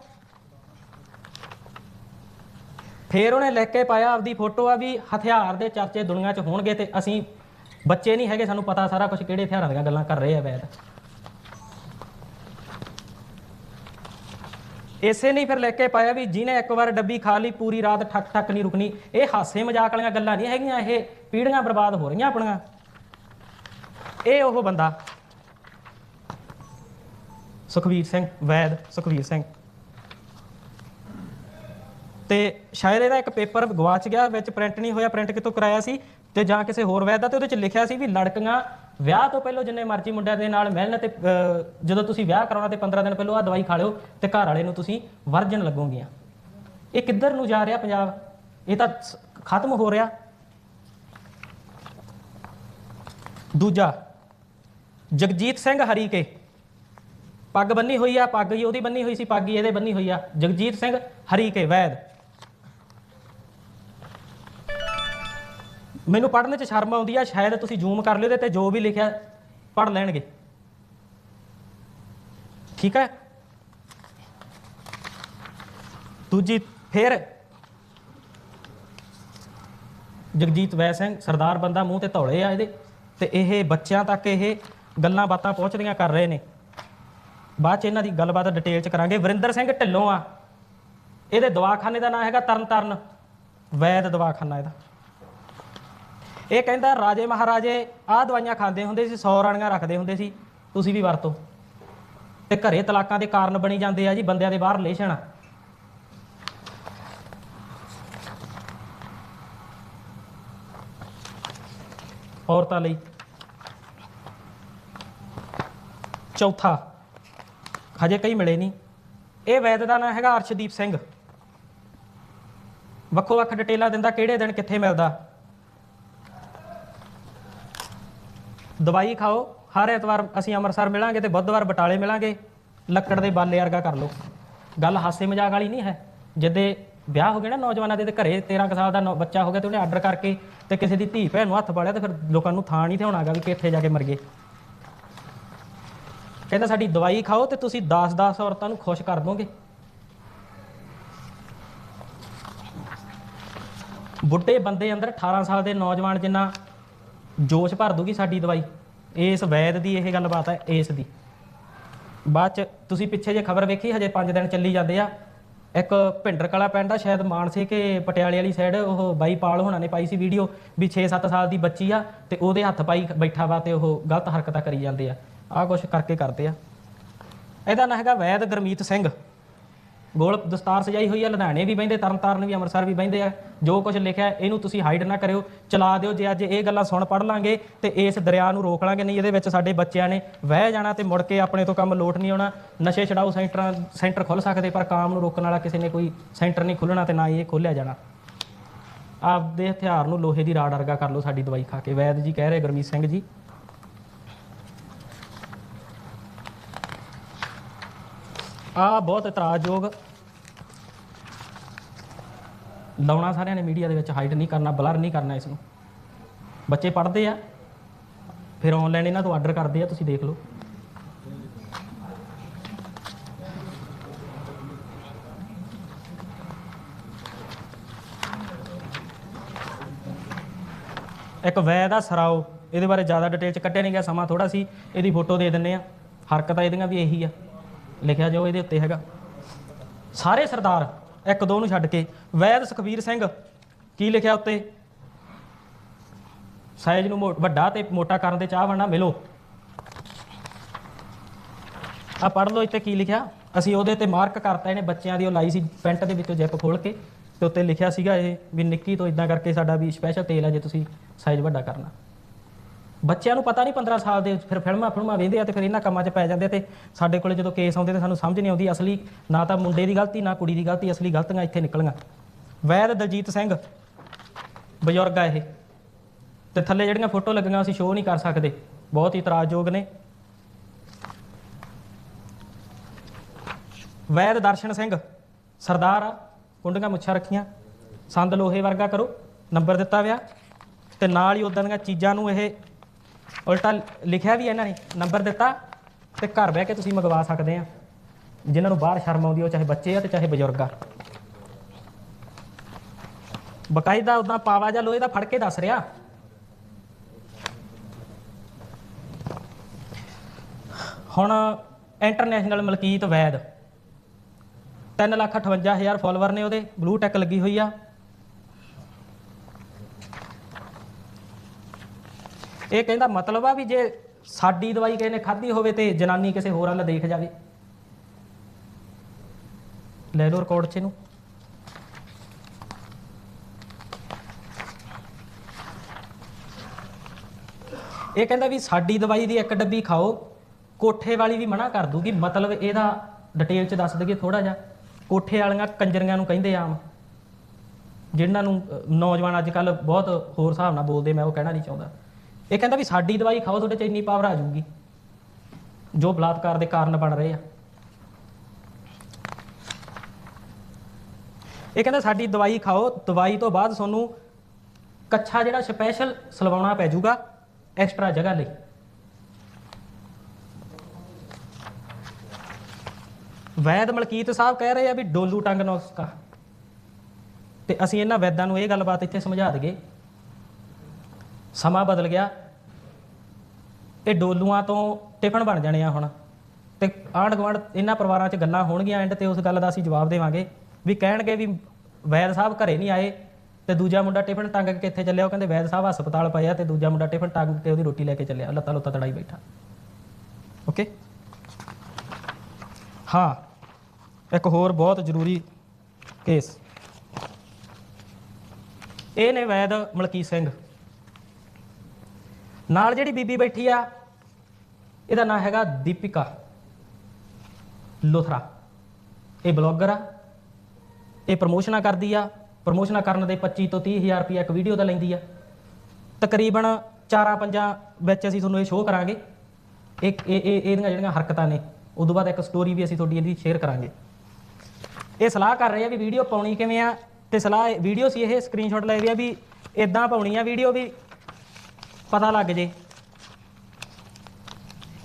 [SPEAKER 1] ਫੇਰ ਉਹਨੇ ਲਿਖ ਕੇ ਪਾਇਆ ਆਪਦੀ ਫੋਟੋ ਆ ਵੀ ਹਥਿਆਰ ਦੇ ਚਰਚੇ ਦੁਨੀਆ 'ਚ ਹੋਣਗੇ ਤੇ ਅਸੀਂ ਬੱਚੇ ਨਹੀਂ ਹੈਗੇ, ਸਾਨੂੰ ਪਤਾ ਸਾਰਾ ਕੁਝ ਕਿਹੜੇ ਹਥਿਆਰਾਂ ਦੀਆਂ ਗੱਲਾਂ ਕਰ ਰਹੇ ਆ ਵੈਦ। ਇਸੇ ਨਹੀਂ ਫਿਰ ਲੈ ਕੇ ਪਾਇਆ ਵੀ ਜਿਹਨੇ ਇੱਕ ਵਾਰ ਡੱਬੀ ਖਾ ਲਈ, ਪੂਰੀ ਰਾਤ ਠੱਕ ਠੱਕ ਨਹੀਂ ਰੁਕਣੀ। ਇਹ ਹਾਸੇ ਮਜ਼ਾਕ ਵਾਲੀਆਂ ਗੱਲਾਂ ਨਹੀਂ ਹੈਗੀਆਂ, ਇਹ ਪੀੜੀਆਂ ਬਰਬਾਦ ਹੋ ਰਹੀਆਂ ਆਪਣੀਆਂ। ਇਹ ਉਹ ਬੰਦਾ। ਸੁਖਵੀਰ ਸਿੰਘ, ਵੈਦ ਸੁਖਵੀਰ ਸਿੰਘ। ਤੇ ਸ਼ਾਇਦ ਇਹਦਾ ਇੱਕ ਪੇਪਰ ਗਵਾਚ ਗਿਆ, ਵਿੱਚ ਪ੍ਰਿੰਟ ਨਹੀਂ ਹੋਇਆ ਪ੍ਰਿੰਟ ਕਿਤੋਂ ਕਰਾਇਆ ਸੀ? ਤੇ ਜਾਂ ਕਿਸੇ ਹੋਰ ਵੈਦ ਦਾ, ਤੇ ਉਹਦੇ ਚ ਲਿਖਿਆ ਸੀ ਵੀ ਲੜਕੀਆਂ ਵਿਆਹ ਤੋਂ ਪਹਿਲਾਂ ਜਿੰਨੇ ਮਰਜ਼ੀ ਮੁੰਡਿਆਂ ਦੇ ਨਾਲ ਮਿਲਣ ਤੇ ਜਦੋਂ ਤੁਸੀਂ ਵਿਆਹ ਕਰਾਉਣਾ ਤੇ 15 ਦਿਨ ਪਹਿਲਾਂ ਆ ਦਵਾਈ ਖਾ ਲਿਓ ਤੇ ਘਰ ਵਾਲੇ ਨੂੰ ਤੁਸੀਂ ਵਰਜਨ ਲੱਗੋਗੀਆਂ। ਇਹ ਕਿੱਧਰ ਨੂੰ ਜਾ ਰਿਹਾ ਪੰਜਾਬ? ਇਹ ਤਾਂ ਸ- ਖਤਮ ਹੋ ਰਿਹਾ। ਦੂਜਾ, ਜਗਜੀਤ ਸਿੰਘ ਹਰੀਕੇ ਪੱਗ ਬੰਨੀ ਹੋਈ ਆ, ਪੱਗ ਹੀ ਉਹਦੀ ਬੰਨੀ ਹੋਈ ਸੀ, ਪੱਗ ਹੀ ਇਹਦੇ ਬੰਨੀ ਹੋਈ ਆ। ਜਗਜੀਤ ਸਿੰਘ ਹਰੀਕੇ ਵੈਦ। ਮੈਨੂੰ ਪੜ੍ਹਨ 'ਚ ਸ਼ਰਮ ਆਉਂਦੀ ਆ, ਸ਼ਾਇਦ ਤੁਸੀਂ ਜ਼ੂਮ ਕਰ ਲਿਓ ਇਹਦੇ ਤੇ, ਜੋ ਵੀ ਲਿਖਿਆ, ਪੜ੍ਹ ਲੈਣਗੇ। ਠੀਕ ਹੈ? ਦੂਜੀ, ਫਿਰ ਜਗਜੀਤ ਵੈ ਸਿੰਘ, ਸਰਦਾਰ ਬੰਦਾ ਮੂੰਹ ਤੇ ਧੌਲੇ ਆ ਇਹਦੇ, ਤੇ ਇਹ ਬੱਚਿਆਂ ਤੱਕ ਇਹ ਗੱਲਾਂ ਬਾਤਾਂ ਪਹੁੰਚਦੀਆਂ ਕਰ ਰਹੇ ਨੇ। ਬਾਅਦ ਚ ਇਹਨਾਂ ਦੀ ਗੱਲਬਾਤ ਡਿਟੇਲ ਚ ਕਰਾਂਗੇ। ਵਰਿੰਦਰ ਸਿੰਘ ਢਿੱਲੋਂ ਆ। ਇਹਦੇ ਦਵਾਖਾਨੇ ਦਾ ਨਾਮ ਹੈਗਾ ਤਰਨਤਾਰਨ। ਵੈਦ ਦਵਾਖਾਨਾ ਇਹਦਾ। ਇਹ ਕਹਿੰਦਾ ਰਾਜੇ ਮਹਾਰਾਜੇ, ਆਹ ਦਵਾਈਆਂ ਖਾਂਦੇ ਹੁੰਦੇ ਸੀ 100 ਰਾਣੀਆਂ ਰੱਖਦੇ ਹੁੰਦੇ ਸੀ, ਤੁਸੀਂ ਵੀ ਵਰਤੋ। ਤੇ ਘਰੇ ਤਲਾਕਾਂ ਦੇ ਕਾਰਨ ਬਣੀ ਜਾਂਦੇ ਆ ਜੀ, ਬੰਦਿਆਂ ਦੇ ਬਾਹਰ ਰਿਲੇਸ਼ਨ। ਔਰਤਾਂ ਲਈ। ਚੌਥਾ, ਹਜੇ ਕਈ ਮਿਲੇ ਨਹੀਂ। ਇਹ ਵੈਦ ਦਾ ਨਾਮ ਹੈਗਾ ਅਰਸ਼ਦੀਪ ਸਿੰਘ। ਵੱਖੋ ਵੱਖ ਡਿਟੇਲਾਂ ਦਿੰਦਾ ਕਿਹੜੇ ਦਿਨ ਕਿੱਥੇ ਮਿਲਦਾ। ਦਵਾਈ ਖਾਓ, ਹਰ ਐਤਵਾਰ ਅਸੀਂ ਅੰਮ੍ਰਿਤਸਰ ਮਿਲਾਂਗੇ ਤੇ ਬੁੱਧਵਾਰ ਬਟਾਲੇ ਮਿਲਾਂਗੇ। ਲੱਕੜ ਦੇ ਬਾਲੇ ਵਰਗਾ ਕਰ ਲਓ। ਗੱਲ ਹਾਸੇ ਮਜ਼ਾਕ ਵਾਲੀ ਨਹੀਂ ਹੈ। ਜਿੱਦੇ ਵਿਆਹ ਹੋ ਗਿਆ ਨਾ ਨੌਜਵਾਨਾਂ ਦੇ ਤੇ ਘਰੇ 13 ਕੁ ਸਾਲ ਦਾ ਬੱਚਾ ਹੋ ਗਿਆ ਤੇ ਉਹਨੇ ਆਰਡਰ ਕਰਕੇ ਤੇ ਕਿਸੇ ਦੀ ਧੀ ਭੈਣ ਨੂੰ ਹੱਥ ਪਾੜਿਆ ਤੇ ਫਿਰ ਲੋਕਾਂ ਨੂੰ ਥਾਂ ਨਹੀਂ ਤੇ ਹੋਣਾਗਾ ਵੀ ਕਿੱਥੇ ਜਾ ਕੇ ਮਰ ਗਏ। ਕਹਿੰਦਾ ਸਾਡੀ ਦਵਾਈ ਖਾਓ ਤੇ ਤੁਸੀਂ 10-10 ਔਰਤਾਂ ਨੂੰ ਖੁਸ਼ ਕਰ ਦੋਗੇ। ਬੁੱਢੇ ਬੰਦੇ ਅੰਦਰ 18 ਸਾਲ ਦੇ ਨੌਜਵਾਨ ਜਿੰਨਾ ਜੋਸ਼ ਭਰ ਦੂਗੀ ਸਾਡੀ ਦਵਾਈ। ਇਸ ਵੈਦ ਦੀ ਇਹ ਗੱਲਬਾਤ ਹੈ, ਇਸ ਦੀ। ਬਾਅਦ ਚ ਤੁਸੀਂ ਪਿੱਛੇ ਜੇ ਖਬਰ ਵੇਖੀ, ਹਜੇ 5 ਦਿਨ ਚੱਲੀ ਜਾਂਦੇ ਆ। ਇੱਕ ਭਿੰਡਰ ਕਲਾ ਪਿੰਡ ਆ, ਸ਼ਾਇਦ ਮਾਨਸੇ ਕੇ ਪਟਿਆਲੇ ਵਾਲੀ ਸਾਈਡ ਉਹ ਬਾਈ ਪਾਲ ਹੋਣਾ ਨੇ ਪਾਈ ਸੀ ਵੀਡੀਓ ਵੀ 6-7 ਸਾਲ ਦੀ ਬੱਚੀ ਆ ਤੇ ਉਹਦੇ ਹੱਥ ਪਾਈ ਬੈਠਾ ਵਾ ਤੇ ਉਹ ਗਲਤ ਹਰਕਤਾਂ ਕਰੀ ਜਾਂਦੇ ਆ। ਆਹ ਕੁਛ ਕਰਕੇ ਕਰਦੇ ਆ। ਇਹਦਾ ਨਾਂ ਹੈਗਾ ਵੈਦ ਗਰਮੀਤ ਸਿੰਘ। ਗੋਲ ਦਸਤਾਰ ਸਜਾਈ ਹੋਈ ਆ, ਲੁਧਿਆਣੇ ਵੀ ਬਹਿੰਦੇ, ਤਰਨਤਾਰਨ ਵੀ, ਅੰਮ੍ਰਿਤਸਰ ਵੀ ਬਹਿੰਦੇ ਆ। ਜੋ ਕੁਝ ਲਿਖਿਆ ਇਹਨੂੰ ਤੁਸੀਂ ਹਾਈਡ ਨਾ ਕਰਿਓ, ਚਲਾ ਦਿਓ। ਜੇ ਅੱਜ ਇਹ ਗੱਲਾਂ ਸੁਣ ਪੜ ਲਾਂਗੇ, ਤੇ ਇਸ ਦਰਿਆ ਨੂੰ ਰੋਕ ਲਾਂਗੇ। ਨਹੀਂ, ਇਹਦੇ ਵਿੱਚ ਸਾਡੇ ਬੱਚਿਆਂ ਨੇ ਵਹਿ ਜਾਣਾ ਤੇ ਮੁੜ ਕੇ ਆਪਣੇ ਤੋਂ ਕੰਮ ਲੋਟ ਨਹੀਂ ਆਉਣਾ। ਨਸ਼ੇ ਛਡਾਓ ਸੈਂਟਰਾਂ, ਸੈਂਟਰ ਖੁੱਲ ਸਕਦੇ, ਪਰ ਕਾਮ ਨੂੰ ਰੋਕਣ ਵਾਲਾ ਕਿਸੇ ਨੇ ਕੋਈ ਸੈਂਟਰ ਨਹੀਂ ਖੁੱਲਣਾ ਤੇ ਨਾ ਹੀ ਇਹ ਖੋਲਿਆ ਜਾਣਾ। ਆਪਦੇ ਹਥਿਆਰ ਨੂੰ ਲੋਹੇ ਦੀ ਰਾੜ ਵਰਗਾ ਕਰ ਲਓ ਸਾਡੀ ਦਵਾਈ ਖਾ ਕੇ। ਵੈਦ ਜੀ ਕਹਿ ਰਹੇ, ਗੁਰਮੀਤ ਸਿੰਘ ਜੀ। ਆ ਬਹੁਤ ਇਤਰਾਜ਼ਯੋਗ ਲਾਉਣਾ ਸਾਰਿਆਂ ਨੇ ਮੀਡੀਆ ਦੇ ਵਿੱਚ ਹਾਈਡ ਨਹੀਂ ਕਰਨਾ ਬਲਰ ਨਹੀਂ ਕਰਨਾ ਇਸ ਨੂੰ। ਬੱਚੇ ਪੜ੍ਹਦੇ ਆ, ਫਿਰ ਆਨਲਾਈਨ ਇਹਨਾਂ ਤੋਂ ਆਰਡਰ ਕਰਦੇ ਆ, ਤੁਸੀਂ ਦੇਖ ਲਓ। ਇੱਕ ਵੈ ਦਾ ਸਰਾਓ, ਇਹਦੇ ਬਾਰੇ ਜ਼ਿਆਦਾ ਡਿਟੇਲ ਚ ਕੱਢਿਆ ਨਹੀਂ ਗਿਆ, ਸਮਾਂ ਥੋੜਾ ਸੀ, ਇਹਦੀ ਫੋਟੋ ਦੇ ਦਿੰਨੇ ਆ। ਹਰਕਤਾਂ ਇਹਦੀਆਂ ਵੀ ਇਹੀ ਆ, ਲਿਖਿਆ ਜੋ ਇਹਦੇ ਉੱਤੇ ਹੈਗਾ। ਸਾਰੇ ਸਰਦਾਰ ਇੱਕ ਦੋ ਨੂੰ ਛੱਡ ਕੇ। ਵੈਦ ਸੁਖਬੀਰ ਸਿੰਘ, ਕੀ ਲਿਖਿਆ ਉੱਤੇ? ਸਾਈਜ਼ ਨੂੰ ਮੋ- ਵੱਡਾ ਤੇ ਮੋਟਾ ਕਰਨ ਦੇ ਚਾਹ ਵੰਨਾ ਮਿਲੋ। ਆ ਪੜ੍ਹ ਲਓ ਇੱਥੇ ਕੀ ਲਿਖਿਆ। ਅਸੀਂ ਉਹਦੇ ਤੇ ਮਾਰਕ ਕਰਤਾ, ਇਹਨੇ ਬੱਚਿਆਂ ਦੀ ਉਹ ਲਾਈ ਸੀ ਪੈਂਟ ਦੇ ਵਿੱਚੋਂ ਜਿਪ ਖੋਲ ਕੇ ਤੇ ਉੱਤੇ ਲਿਖਿਆ ਸੀਗਾ ਇਹ ਵੀ ਨਿੱਕੀ ਤੋਂ ਇਦਾਂ ਕਰਕੇ ਸਾਡਾ ਵੀ ਸਪੈਸ਼ਲ ਤੇਲ ਆ ਜੇ ਤੁਸੀਂ ਸਾਈਜ਼ ਵੱਡਾ ਕਰਨਾ। ਬੱਚਿਆਂ ਨੂੰ ਪਤਾ ਨਹੀਂ 15 ਸਾਲ ਦੇ ਫਿਰ ਫਿਲਮਾਂ ਫਿਲਮਾਂ ਵੇਂਦੇ ਆ ਤੇ ਫਿਰ ਇਹਨਾਂ ਕੰਮਾਂ 'ਚ ਪੈ ਜਾਂਦੇ ਤੇ ਸਾਡੇ ਕੋਲੇ ਜਦੋਂ ਕੇਸ ਆਉਂਦੇ ਤੇ ਸਾਨੂੰ ਸਮਝ ਨਹੀਂ ਆਉਂਦੀ ਅਸਲੀ ਨਾ ਤਾਂ ਮੁੰਡੇ ਦੀ ਗਲਤੀ, ਨਾ ਕੁੜੀ ਦੀ ਗਲਤੀ, ਅਸਲੀ ਗਲਤੀਆਂ ਇੱਥੇ ਨਿਕਲੀਆਂ। ਵੈਦ ਦਲਜੀਤ ਸਿੰਘ, ਬਜ਼ੁਰਗ ਆ ਇਹ। ਤੇ ਥੱਲੇ ਜਿਹੜੀਆਂ ਫੋਟੋ ਲੱਗੀਆਂ ਅਸੀਂ ਸ਼ੋਅ ਨਹੀਂ ਕਰ ਸਕਦੇ। ਬਹੁਤ ਹੀ ਇਤਰਾਜ਼ਯੋਗ ਨੇ। ਵੈਦ ਦਰਸ਼ਨ ਸਿੰਘ, ਸਰਦਾਰ ਆ, ਕੁੰਡੀਆਂ ਮੁੱਛਾਂ ਰੱਖੀਆਂ। ਸੰਦ ਲੋਹੇ ਵਰਗਾ ਕਰੋ, ਨੰਬਰ ਦਿੱਤਾ ਵਿਆ। ਤੇ ਨਾਲ ਹੀ ਉਦਾਂ ਦੀਆਂ ਚੀਜ਼ਾਂ ਨੂੰ ਇਹ ਉਲਟਾ ਲਿਖਿਆ ਵੀ ਇਹਨਾਂ ਨੇ, ਨੰਬਰ ਦਿੱਤਾ ਤੇ ਘਰ ਬਹਿ ਕੇ ਤੁਸੀਂ ਮੰਗਵਾ ਸਕਦੇ ਆ। ਜਿਨ੍ਹਾਂ ਨੂੰ ਬਾਹਰ ਸ਼ਰਮ ਆਉਂਦੀ ਉਹ ਚਾਹੇ ਬੱਚੇ ਆ ਤੇ ਚਾਹੇ ਬਜ਼ੁਰਗ ਆ। ਬਕਾਇਦਾ ਉਦਾਂ ਪਾਵਾ ਜਾਂ ਲੋਹੇ ਦਾ ਫੜ ਕੇ ਦੱਸ ਰਿਹਾ। ਹੁਣ ਇੰਟਰਨੈਸ਼ਨਲ ਮਲਕੀਤ ਵੈਦ। 358000 ਫਾਲੋਅਰ ਨੇ ਉਹਦੇ ਬਲੂ ਟੈਕ ਲੱਗੀ ਹੋਈ ਆ। ਇਹ ਕਹਿੰਦਾ ਮਤਲਬ ਆ ਵੀ ਜੇ ਸਾਡੀ ਦਵਾਈ ਕਿਸੇ ਨੇ ਖਾਧੀ ਹੋਵੇ ਤੇ ਜਨਾਨੀ ਕਿਸੇ ਹੋਰ ਵੱਲ ਦੇਖ ਜਾਵੇ। ਲੈ ਲਓ ਰਿਕਾਰਡ 'ਚ ਇਹਨੂੰ। ਇਹ ਕਹਿੰਦਾ ਵੀ ਸਾਡੀ ਦਵਾਈ ਦੀ ਇੱਕ ਡੱਬੀ ਖਾਓ, ਕੋਠੇ ਵਾਲੀ ਵੀ ਮਨਾ ਕਰ ਦੂਗੀ, ਮਤਲਬ ਇਹਦਾ ਡਿਟੇਲ 'ਚ ਦੱਸ ਦਈਏ ਥੋੜਾ ਜਿਹਾ। ਕੋਠੇ ਵਾਲੀਆਂ ਕੰਜਰੀਆਂ ਨੂੰ ਕਹਿੰਦੇ ਆਮ, ਜਿਨ੍ਹਾਂ ਨੂੰ ਨੌਜਵਾਨ ਅੱਜ ਕੱਲ ਬਹੁਤ ਹੋਰ ਹਿਸਾਬ ਨਾਲ ਬੋਲਦੇ, ਮੈਂ ਉਹ ਕਹਿਣਾ ਨਹੀਂ ਚਾਹੁੰਦਾ। ਇਹ ਕਹਿੰਦਾ ਵੀ ਸਾਡੀ ਦਵਾਈ ਖਾਓ, ਤੁਹਾਡੇ 'ਚ ਇੰਨੀ ਪਾਵਰ ਆ ਜਾਊਗੀ। ਜੋ ਬਲਾਤਕਾਰ ਦੇ ਕਾਰਨ ਬਣ ਰਹੇ ਆ। ਇਹ ਕਹਿੰਦਾ ਸਾਡੀ ਦਵਾਈ ਖਾਓ, ਦਵਾਈ ਤੋਂ ਬਾਅਦ ਤੁਹਾਨੂੰ ਕੱਛਾ ਜਿਹੜਾ ਸਪੈਸ਼ਲ ਸਲਵਾਉਣਾ ਪੈ ਜਾਊਗਾ ਐਕਸਟਰਾ ਜਗ੍ਹਾ ਲਈ। ਵੈਦ ਮਲਕੀਤ ਸਾਹਿਬ ਕਹਿ ਰਹੇ ਆ ਵੀ ਡੋਲੂ ਟੰਗ ਨੁਸਖਾ ਤੇ ਅਸੀਂ ਇਹਨਾਂ ਵੈਦਾਂ ਨੂੰ ਇਹ ਗੱਲਬਾਤ ਇੱਥੇ ਸਮਝਾ ਦਈਏ। ਸਮਾਂ ਬਦਲ ਗਿਆ। ਇਹ ਡੋਲੂਆਂ ਤੋਂ ਟਿਫਨ ਬਣ ਜਾਣੇ ਆ ਹੁਣ। ਤੇ ਆਂਢ ਗੁਆਂਢ ਇਹਨਾਂ ਪਰਿਵਾਰਾਂ 'ਚ ਗੱਲਾਂ ਹੋਣਗੀਆਂ ਐਂਡ ਤੇ ਉਸ ਗੱਲ ਦਾ ਅਸੀਂ ਜਵਾਬ ਦੇਵਾਂਗੇ। ਵੀ ਕਹਿਣਗੇ ਵੀ ਵੈਦ ਸਾਹਿਬ ਘਰੇ ਨਹੀਂ ਆਏ ਤੇ ਦੂਜਾ ਮੁੰਡਾ ਟਿਫਨ ਟੰਗ ਕੇ ਕਿੱਥੇ ਚੱਲਿਆ? ਉਹ ਕਹਿੰਦੇ ਵੈਦ ਸਾਹਿਬ ਹਸਪਤਾਲ ਪਏ ਆ ਤੇ ਦੂਜਾ ਮੁੰਡਾ ਟਿਫਨ ਟੰਗ ਕੇ ਉਹਦੀ ਰੋਟੀ ਲੈ ਕੇ ਚੱਲਿਆ। ਲੱਤਾਂ ਲੁੱਤਾਂ ਤੜਾਈ ਬੈਠਾ। ਓਕੇ? ਹਾਂ। ਇੱਕ ਹੋਰ ਬਹੁਤ ਜ਼ਰੂਰੀ ਕੇਸ ਇਹ ਨੇ ਵੈਦ ਮਲਕੀਤ ਸਿੰਘ। ਨਾਲ ਜਿਹੜੀ ਬੀਬੀ ਬੈਠੀ ਆ, ਇਹਦਾ ਨਾਮ ਹੈਗਾ ਦੀਪਿਕਾ ਲੋਥਰਾ। ਇਹ ਬਲੌਗਰ ਆ, ਇਹ ਪ੍ਰਮੋਸ਼ਨਾਂ ਕਰਦੀ ਆ, ਪ੍ਰਮੋਸ਼ਨਾਂ ਕਰਨ ਦੇ 25 ਤੋਂ 30 ਹਜ਼ਾਰ ਰੁਪਏ ਇੱਕ ਵੀਡੀਓ ਦਾ ਲੈਂਦੀ ਆ। ਤਕਰੀਬਨ ਚਾਰਾਂ ਪੰਜਾਂ ਵਿੱਚ ਅਸੀਂ ਤੁਹਾਨੂੰ ਇਹ ਸ਼ੋਅ ਕਰਾਂਗੇ। ਇੱਕ ਇਹ ਇਹ ਇਹਦੀਆਂ ਜਿਹੜੀਆਂ ਹਰਕਤਾਂ ਨੇ, ਉਦੋਂ ਬਾਅਦ ਇੱਕ ਸਟੋਰੀ ਵੀ ਅਸੀਂ ਤੁਹਾਡੀ ਇਹਦੀ ਸ਼ੇਅਰ ਕਰਾਂਗੇ। ਇਹ ਸਲਾਹ ਕਰ ਰਹੇ ਆ ਵੀ ਵੀਡੀਓ ਪਾਉਣੀ ਕਿਵੇਂ ਆ, ਤੇ ਸਲਾਹ ਵੀਡੀਓ ਸੀ ਇਹ ਸਕਰੀਨਸ਼ਾਟ ਲੈ ਰਹੇ ਰਿਹਾ ਵੀ ਇਦਾਂ ਪਾਉਣੀ ਆ ਵੀਡੀਓ ਵੀ। ਪਤਾ ਲੱਗ ਜੇ।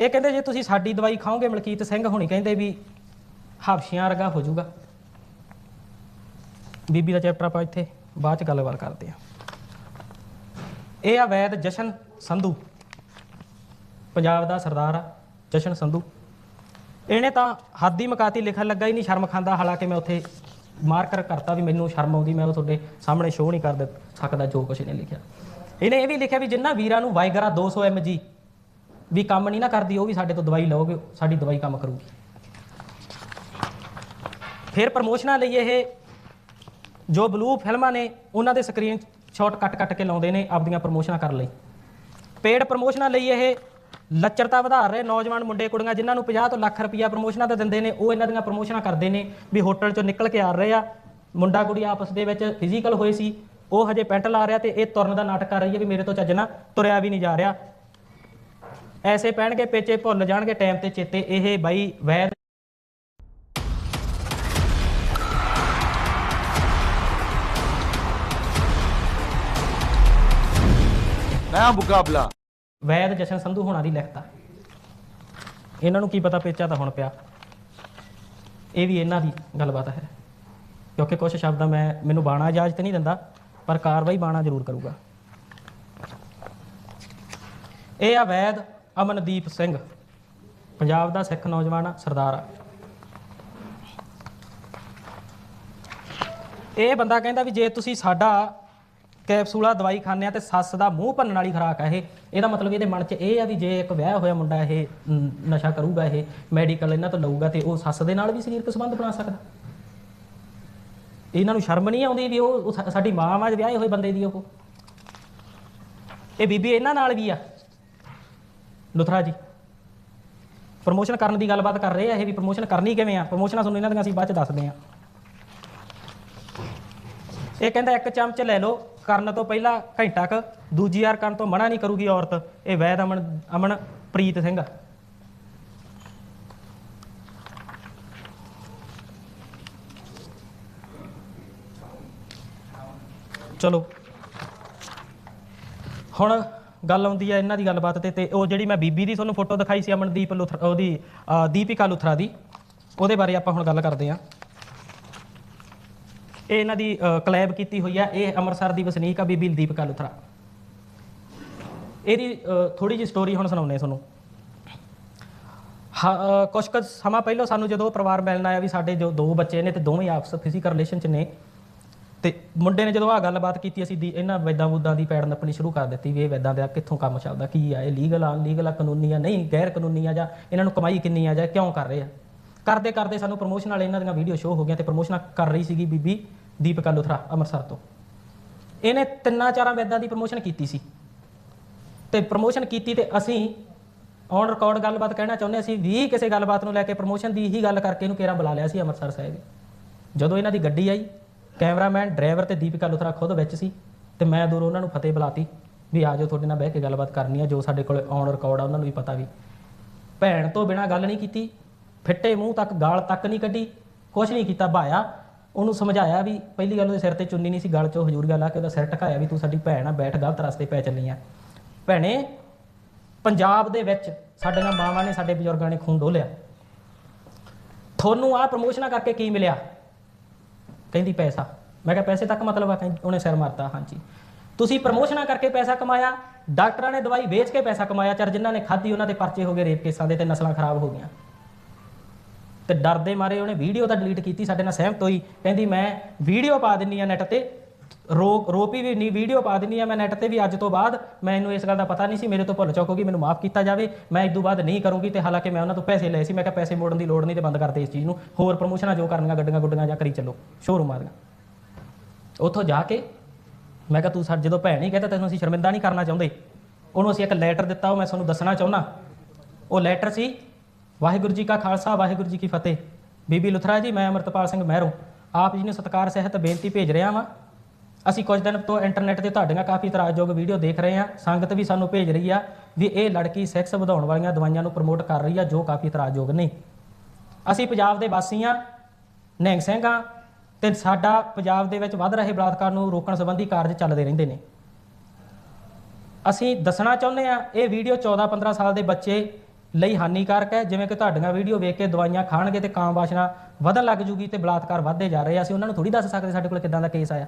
[SPEAKER 1] ਇਹ ਕਹਿੰਦੇ ਜੇ ਤੁਸੀਂ ਸਾਡੀ ਦਵਾਈ ਖਾਓਗੇ, ਮਲਕੀਤ ਸਿੰਘ ਹੁਣੀ ਕਹਿੰਦੇ ਵੀ ਹਫਸ਼ੀਆਂ ਵਰਗਾ ਹੋ ਜਾਊਗਾ। ਬੀਬੀ ਦਾ ਚੈਪਟਰ ਆਪਾਂ ਇੱਥੇ ਬਾਅਦ ਚ ਗੱਲਬਾਤ ਕਰਦੇ ਹਾਂ। ਇਹ ਆ ਵੈਦ ਜਸ਼ਨ ਸੰਧੂ। ਪੰਜਾਬ ਦਾ ਸਰਦਾਰ ਆ, ਜਸ਼ਨ ਸੰਧੂ। ਇਹਨੇ ਤਾਂ ਹੱਦ ਹੀ ਮਕਾਤੀ ਲਿਖਣ ਲੱਗਾ ਹੀ ਨਹੀਂ, ਸ਼ਰਮ ਖਾਂਦਾ। ਹਾਲਾਂਕਿ ਮੈਂ ਉੱਥੇ ਮਾਰਕਰ ਕਰਤਾ ਵੀ ਮੈਨੂੰ ਸ਼ਰਮ ਆਉਂਦੀ, ਮੈਂ ਉਹ ਤੁਹਾਡੇ ਸਾਹਮਣੇ ਸ਼ੋਅ ਨਹੀਂ ਕਰ ਸਕਦਾ, ਜੋ ਕੁਛ ਇਹਨੇ ਲਿਖਿਆ। ਇਹਨੇ ਇਹ ਵੀ ਲਿਖਿਆ ਵੀ ਜਿੰਨਾ ਵੀਰਾਂ ਨੂੰ ਵਾਈਗਰਾ 200 mg ਵੀ ਕੰਮ ਨਹੀਂ ਨਾ ਕਰਦੀ, ਉਹ ਵੀ ਸਾਡੇ ਤੋਂ ਦਵਾਈ ਲਓਗੇ, ਸਾਡੀ ਦਵਾਈ ਕੰਮ ਕਰੂਗੀ। ਫਿਰ ਪ੍ਰਮੋਸ਼ਨਾਂ ਲਈ ਇਹ ਜੋ ਬਲੂ ਫਿਲਮਾਂ ਨੇ, ਉਹਨਾਂ ਦੇ ਸਕਰੀਨ ਸ਼ਾਟ ਕੱਟ ਕੱਟ ਕੇ ਲਾਉਂਦੇ ਨੇ ਆਪਦੀਆਂ ਪ੍ਰਮੋਸ਼ਨਾਂ ਕਰਨ ਲਈ। ਪੇਡ ਪ੍ਰਮੋਸ਼ਨਾਂ ਲਈ ਇਹ ਲੱਚਰਤਾ ਵਧਾ ਰਹੇ ਨੌਜਵਾਨ ਮੁੰਡੇ, ਕੁੜੀਆਂ, ਜਿਨ੍ਹਾਂ ਨੂੰ 50 ਤੋਂ ਲੱਖ ਰੁਪਈਆ ਪ੍ਰਮੋਸ਼ਨਾਂ ਤੇ ਦਿੰਦੇ ਨੇ, ਉਹ ਇਹਨਾਂ ਦੀਆਂ ਪ੍ਰਮੋਸ਼ਨਾਂ ਕਰਦੇ ਨੇ, ਵੀ ਹੋਟਲ ਚੋਂ ਨਿਕਲ ਕੇ ਆ ਰਹੇ ਆ। ਮੁੰਡਾ, ਕੁੜੀ ਆਪਸ ਦੇ ਵਿੱਚ ਫਿਜ਼ੀਕਲ ਹੋਏ ਸੀ ਉਹ ਹਜੇ ਪੈਂਟ ਲਾ ਰਿਹਾ ਤੇ ਇਹ ਤੁਰਨ ਦਾ ਨਾਟਕ ਕਰ ਰਹੀ ਹੈ ਵੀ ਮੇਰੇ ਤੋਂ ਚੱਜ ਨਾ ਤੁਰਿਆ ਵੀ ਨਹੀਂ ਜਾ ਰਿਹਾ। ਐਸੇ ਪਹਿਣਗੇ ਪੇਚੇ ਭੁੱਲ ਜਾਣਗੇ ਟਾਈਮ ਤੇ ਚੇਤੇ ਇਹ ਬਾਈ ਵੈਦ
[SPEAKER 2] ਨਵਾਂ ਮੁਕਾਬਲਾ।
[SPEAKER 1] ਵੈਦ ਜਸ਼ਨ ਸੰਧੂ ਹੋਣਾ ਦੀ ਲਿਖਤਾ ਇਹਨਾਂ ਨੂੰ ਕੀ ਪਤਾ ਪੇਚਾ ਤਾਂ ਹੁਣ ਪਿਆ। ਇਹ ਵੀ ਇਹਨਾਂ ਦੀ ਗੱਲਬਾਤ ਹੈ। ਕਿਉਂਕਿ ਕੁਝ ਸ਼ਬਦਾਂ ਮੈਂ ਮੈਨੂੰ ਬਾਣਾ ਇਜਾਜ਼ਤ ਨਹੀਂ ਦਿੰਦਾ। ਪਰ ਕਾਰਵਾਈ ਬਾਣਾ ਜ਼ਰੂਰ ਕਰੂਗਾ। ਇਹ ਆ ਵੈਦ ਅਮਨਦੀਪ ਸਿੰਘ ਪੰਜਾਬ ਦਾ ਸਿੱਖ ਨੌਜਵਾਨ ਆ, ਸਰਦਾਰ ਆ। ਇਹ ਬੰਦਾ ਕਹਿੰਦਾ ਵੀ ਜੇ ਤੁਸੀਂ ਸਾਡਾ ਕੈਪਸੂਲਾ ਦਵਾਈ ਖਾਂਦੇ ਆ ਤੇ ਸੱਸ ਦਾ ਮੂੰਹ ਭੰਨਣ ਵਾਲੀ ਖੁਰਾਕ ਆ ਇਹ ਇਹਦਾ ਮਤਲਬ ਇਹਦੇ ਮਨ 'ਚ ਇਹ ਆ ਵੀ ਜੇ ਇੱਕ ਵਿਆਹ ਹੋਇਆ ਮੁੰਡਾ ਇਹ ਨ- ਨਸ਼ਾ ਕਰੂਗਾ ਇਹ ਮੈਡੀਕਲ ਇਹਨਾਂ ਤੋਂ ਲਊਗਾ ਤੇ ਉਹ ਸੱਸ ਦੇ ਨਾਲ ਵੀ ਸਰੀਰਕ ਸੰਬੰਧ ਬਣਾ ਸਕਦਾ। ਇਹਨਾਂ ਨੂੰ ਸ਼ਰਮ ਨਹੀਂ ਆਉਂਦੀ ਵੀ ਉਹ ਸਾ- ਸਾਡੀ ਮਾਂ ਵਾਂ ਵਿਆਹੇ ਹੋਏ ਬੰਦੇ ਦੀ ਉਹ। ਇਹ ਬੀਬੀ ਇਹਨਾਂ ਨਾਲ ਵੀ ਆ। ਲੁਥਰਾ ਜੀ। ਪ੍ਰਮੋਸ਼ਨ ਕਰਨ ਦੀ ਗੱਲਬਾਤ ਕਰ ਰਹੇ ਆ ਇਹ ਵੀ ਪ੍ਰਮੋਸ਼ਨ ਕਰਨੀ ਕਿਵੇਂ ਆ? ਪ੍ਰਮੋਸ਼ਨਾਂ ਤੁਹਾਨੂੰ ਇਹਨਾਂ ਦੀਆਂ ਅਸੀਂ ਬਾਅਦ ਚ ਦੱਸਦੇ ਆ। ਇਹ ਕਹਿੰਦਾ ਇੱਕ ਚਮਚ ਲੈ ਲਓ, ਕਰਨ ਤੋਂ ਪਹਿਲਾਂ ਘੰਟਾ ਕ, ਦੂਜੀ ਵਾਰ ਕਰਨ ਤੋਂ ਮਨਾ ਨਹੀਂ ਕਰੂਗੀ ਔਰਤ। ਇਹ ਵੈਦ ਅਮਨ ਅਮਨ ਪ੍ਰੀਤ ਸਿੰਘ ਚਲੋ। ਹੁਣ ਗੱਲ ਆਉਂਦੀ ਹੈ ਇਹਨਾਂ ਦੀ ਗੱਲਬਾਤ ਤੇ ਤੇ ਉਹ ਜਿਹੜੀ ਮੈਂ ਬੀਬੀ ਦੀ ਤੁਹਾਨੂੰ ਫੋਟੋ ਦਿਖਾਈ ਸੀ ਅਮਨਦੀਪ ਲੁਥਰਾ ਉਹਦੀ ਦੀਪਿਕਾ ਲੁਥਰਾ ਦੀ ਉਹਦੇ ਬਾਰੇ ਆਪਾਂ ਹੁਣ ਗੱਲ ਕਰਦੇ ਹਾਂ ਇਹ ਇਹਨਾਂ ਦੀ ਕਲੈਬ ਕੀਤੀ ਹੋਈ ਹੈ ਇਹ ਅੰਮ੍ਰਿਤਸਰ ਦੀ ਵਸਨੀਕ ਆ ਬੀਬੀ ਦੀਪਿਕਾ ਲੁਥਰਾ। ਇਹਦੀ ਥੋੜੀ ਜਿਹੀ ਸਟੋਰੀ ਹੁਣ ਸੁਣਾਉਂਦੇ ਹਾਂ ਤੁਹਾਨੂੰ। ਹਾਂ, ਅ, ਕੁਛ ਕੁ ਸਮਾਂ ਪਹਿਲਾਂ ਸਾਨੂੰ ਜਦੋਂ ਪਰਿਵਾਰ ਮਿਲਣ ਆਇਆ ਵੀ ਸਾਡੇ ਜੋ ਦੋ ਬੱਚੇ ਨੇ ਤੇ ਦੋਵੇਂ ਆਪਸ ਫਿਜ਼ੀਕਲ ਰਿਲੇਸ਼ਨ ਚ ਨੇ ਤੇ ਮੁੰਡੇ ਨੇ ਜਦੋਂ ਆ ਗੱਲਬਾਤ ਕੀਤੀ, ਅਸੀਂ ਦੀ ਇਹਨਾਂ ਵੈਦਾਂ ਵੁੱਦਾਂ ਦੀ ਪੈੜ ਨੱਪਣੀ ਸ਼ੁਰੂ ਕਰ ਦਿੱਤੀ ਵੀ ਇਹ ਵੈਦਾਂ ਦਾ ਕਿੱਥੋਂ ਕੰਮ ਚੱਲਦਾ, ਕੀ ਆ, ਇਹ ਲੀਗਲ ਆ ਅਨਲੀਗਲ ਆ ਕਾਨੂੰਨੀ ਆ, ਨਹੀਂ, ਗੈਰ ਕਾਨੂੰਨੀ ਆ ਜਾਂ ਇਹਨਾਂ ਨੂੰ ਕਮਾਈ ਕਿੰਨੀ ਆ ਜਾਂ ਕਿਉਂ ਕਰ ਰਹੇ ਆ? ਕਰਦੇ ਕਰਦੇ ਸਾਨੂੰ ਪ੍ਰੋਮੋਸ਼ਨ ਵਾਲੇ ਇਹਨਾਂ ਦੀਆਂ ਵੀਡੀਓ ਸ਼ੋਅ ਹੋ ਗਈਆਂ ਤੇ ਪ੍ਰੋਮੋਸ਼ਨਾਂ ਕਰ ਰਹੀ ਸੀਗੀ ਬੀਬੀ ਦੀਪਿਕਾ ਲੁਥਰਾ ਅੰਮ੍ਰਿਤਸਰ ਤੋਂ। ਇਹਨੇ ਤਿੰਨਾਂ ਚਾਰਾਂ ਵੈਦਾਂ ਦੀ ਪ੍ਰੋਮੋਸ਼ਨ ਕੀਤੀ ਸੀ। ਤੇ ਪ੍ਰੋਮੋਸ਼ਨ ਕੀਤੀ ਤੇ ਅਸੀਂ ਔਨ ਰਿਕਾਰਡ ਗੱਲਬਾਤ ਕਹਿਣਾ ਚਾਹੁੰਦੇ ਅਸੀਂ ਵੀ ਕਿਸੇ ਗੱਲਬਾਤ ਨੂੰ ਲੈ ਕੇ ਪ੍ਰੋਮੋਸ਼ਨ ਦੀ ਹੀ ਗੱਲ ਕਰਕੇ ਇਹਨੂੰ ਕੇਰਾ ਬੁਲਾ ਲਿਆ ਸੀ ਅੰਮ੍ਰਿਤਸਰ ਸਾਹਿਬ। ਜਦੋਂ ਇਹਨਾਂ ਦੀ ਗੱਡੀ ਆਈ ਕੈਮਰਾਮੈਨ, ਡਰਾਈਵਰ ਤੇ ਦੀਪਿਕਾ ਲੁਥਰਾ ਖੁਦ ਵਿੱਚ ਸੀ ਤੇ ਮੈਂ ਦੂਰੋਂ ਉਹਨਾਂ ਨੂੰ ਫਤਿਹ ਬੁਲਾਤੀ ਵੀ ਆ ਜਾਓ ਤੁਹਾਡੇ ਨਾਲ ਬਹਿ ਕੇ ਗੱਲਬਾਤ ਕਰਨੀ ਆ, ਜੋ ਸਾਡੇ ਕੋਲ ਔਨ ਰਿਕਾਰਡ ਆ, ਉਹਨਾਂ ਨੂੰ ਵੀ ਪਤਾ ਵੀ। ਭੈਣ ਤੋਂ ਬਿਨਾ ਗੱਲ ਨਹੀਂ ਕੀਤੀ, ਫਿੱਟੇ ਮੂੰਹ ਤੱਕ ਗਾਲ ਤੱਕ ਨਹੀਂ ਕੱਢੀ, ਕੁਛ ਨਹੀਂ ਕੀਤਾ, ਭਾਇਆ ਉਹਨੂੰ ਸਮਝਾਇਆ ਵੀ ਪਹਿਲੀ ਗੱਲ ਉਹਦੇ ਸਿਰ ਤੇ ਚੁੰਨੀ ਨਹੀਂ ਸੀ, ਗਲ 'ਚੋਂ ਹਜੂਰੀਆ ਲਾ ਕੇ ਉਹਦਾ ਸਿਰ ਟਕਾਇਆ ਵੀ ਤੂੰ ਸਾਡੀ ਭੈਣ ਆ, ਬੈਠ, ਗਲਤ ਰਸਤੇ ਪੈ ਚੱਲੀ ਆ। ਭੈਣੇ, ਪੰਜਾਬ ਦੇ ਵਿੱਚ ਸਾਡੀਆਂ ਮਾਵਾਂ ਨੇ ਸਾਡੇ ਬਜ਼ੁਰਗਾਂ ਨੇ ਖੂਨ ਡੋਲਿਆ ਤੁਹਾਨੂੰ ਆਹ ਪ੍ਰਮੋਸ਼ਨਾਂ ਕਰਕੇ ਕੀ ਮਿਲਿਆ? ਕਹਿੰਦੀ ਪੈਸਾ। ਮੈਂ ਕਿਹਾ ਪੈਸੇ ਤੱਕ ਮਤਲਬ ਆ, ਕਹਿੰਦੀ ਉਹਨੇ ਸਿਰ ਮਾਰਤਾ, ਹਾਂਜੀ। ਤੁਸੀਂ ਪ੍ਰਮੋਸ਼ਨਾਂ ਕਰਕੇ ਪੈਸਾ ਕਮਾਇਆ, ਡਾਕਟਰਾਂ ਨੇ ਦਵਾਈ ਵੇਚ ਕੇ ਪੈਸਾ ਕਮਾਇਆ ਚਰ ਜਿਨ੍ਹਾਂ ਨੇ ਖਾਧੀ ਉਹਨਾਂ ਦੇ ਪਰਚੇ ਹੋ ਗਏ ਰੇਪ ਕੇਸਾਂ ਦੇ ਤੇ ਨਸਲਾਂ ਖਰਾਬ ਹੋ ਗਈਆਂ। ਤੇ ਡਰਦੇ ਮਾਰੇ ਉਹਨੇ, ਵੀਡੀਓ ਤਾਂ ਡਿਲੀਟ ਕੀਤੀ, ਸਾਡੇ ਨਾਲ ਸਹਿਮਤ ਹੋਈ। ਕਹਿੰਦੀ ਮੈਂ ਵੀਡੀਓ ਪਾ ਦਿੰਨੀ ਆ ਨੈਟ ਤੇ ਰੋ ਰੋਪੀ ਵੀ ਨਹੀਂ ਵੀਡੀਓ ਪਾ ਦਿੰਨੀ ਆ ਮੈਂ ਨੈਟ ਤੇ ਵੀ ਅੱਜ ਤੋਂ ਬਾਅਦ। ਮੈਨੂੰ ਇਸ ਗੱਲ ਦਾ ਪਤਾ ਨਹੀਂ ਸੀ, ਮੇਰੇ ਤੋਂ ਭੁੱਲ ਚੁੱਕ ਮੈਨੂੰ ਮਾਫ ਕੀਤਾ ਜਾਵੇ। ਮੈਂ ਇਸ ਤੋਂ ਬਾਅਦ ਨਹੀਂ ਕਰੂੰਗੀ ਤੇ ਹਾਲਾਂਕਿ ਮੈਂ ਉਹਨਾਂ ਤੋਂ ਪੈਸੇ ਲਏ ਸੀ, ਮੈਂ ਕਿਹਾ ਪੈਸੇ ਮੋੜਨ ਦੀ ਲੋੜ ਨਹੀਂ ਤੇ ਬੰਦ ਕਰਦੇ ਇਸ ਚੀਜ਼ ਨੂੰ। ਹੋਰ ਪ੍ਰਮੋਸ਼ਨਾਂ ਜੋ ਕਰਨੀਆਂ, ਗੱਡੀਆਂ ਗੁੱਡੀਆਂ ਜਾਂ ਕਰੀ ਚੱਲੋ ਸ਼ੋਰੂਮਾਂ ਦੀਆਂ ਉੱਥੋਂ ਜਾ ਕੇ ਮੈਂ ਕਿਹਾ ਤੂੰ ਸਾਡੇ ਜਦੋਂ ਭੈਣ ਹੀ ਕਹਿੰਦਾ ਤੈਨੂੰ ਅਸੀਂ ਸ਼ਰਮਿੰਦਾ ਨਹੀਂ ਕਰਨਾ ਚਾਹੁੰਦੇ, ਉਹਨੂੰ ਅਸੀਂ ਇੱਕ ਲੈਟਰ ਦਿੱਤਾ, ਉਹ ਮੈਂ ਤੁਹਾਨੂੰ ਦੱਸਣਾ ਚਾਹੁੰਦਾ ਉਹ ਲੈਟਰ ਸੀ, ਵਾਹਿਗੁਰੂ ਜੀ ਕਾ ਖਾਲਸਾ, ਵਾਹਿਗੁਰੂ ਜੀ ਕੀ ਫਤਿਹ। ਬੀਬੀ ਲੁਥਰਾ ਜੀ, ਮੈਂ ਅਮਰਤਪਾਲ ਸਿੰਘ ਮਹਿਰੋਂ। ਆਪ ਜੀ ਨੂੰ ਸਤਿਕਾਰ, ਸਹਿਤ, ਬੇਨਤੀ ਭੇਜ ਰਿਹਾ ਵਾਂ। ਅਸੀਂ ਕੁਝ ਦਿਨ ਤੋਂ ਇੰਟਰਨੈਟ ਤੇ ਤੁਹਾਡੀਆਂ ਕਾਫੀ ਇਤਰਾਜ਼ਯੋਗ ਵੀਡੀਓ ਦੇਖ ਰਹੇ ਹਾਂ। ਸੰਗਤ ਵੀ ਸਾਨੂੰ ਭੇਜ ਰਹੀ ਆ ਵੀ ਇਹ ਲੜਕੀ ਸੈਕਸ ਵਧਾਉਣ ਵਾਲੀਆਂ ਦਵਾਈਆਂ ਨੂੰ ਪ੍ਰਮੋਟ ਕਰ ਰਹੀ ਆ, ਜੋ ਕਾਫੀ ਇਤਰਾਜ਼ਯੋਗ ਨੇ ਅਸੀਂ ਪੰਜਾਬ ਦੇ ਵਾਸੀ ਹਾਂ ਨਿਹੰਗ ਸਿੰਘ ਹਾਂ ਤੇ ਸਾਡਾ ਪੰਜਾਬ ਦੇ ਵਿੱਚ ਵੱਧ ਰਹੇ ਬਲਾਤਕਾਰ ਨੂੰ ਰੋਕਣ ਸੰਬੰਧੀ ਕਾਰਜ ਚੱਲਦੇ ਰਹਿੰਦੇ ਨੇ। ਅਸੀਂ ਦੱਸਣਾ ਚਾਹੁੰਦੇ ਆ ਇਹ ਵੀਡੀਓ 14 15 ਸਾਲ ਦੇ ਬੱਚੇ ਲਈ ਹਾਨੀਕਾਰਕ ਹੈ। ਜਿਵੇਂ ਕਿ ਤੁਹਾਡੀਆਂ ਵੀਡੀਓ ਵੇਖ ਕੇ ਦਵਾਈਆਂ ਖਾਣਗੇ ਤੇ ਕਾਮ ਵਾਸ਼ਨਾ ਵਧਣ ਲੱਗ ਜੂਗੀ ਤੇ ਬਲਾਤਕਾਰ ਵੱਧਦੇ ਜਾ ਰਹੇ ਆ। ਅਸੀਂ ਉਹਨਾਂ ਨੂੰ ਥੋੜੀ ਦੱਸ ਸਕਦੇ ਸਾਡੇ ਕੋਲ ਕਿਦਾਂ ਦਾ ਕੇਸ ਆਇਆ।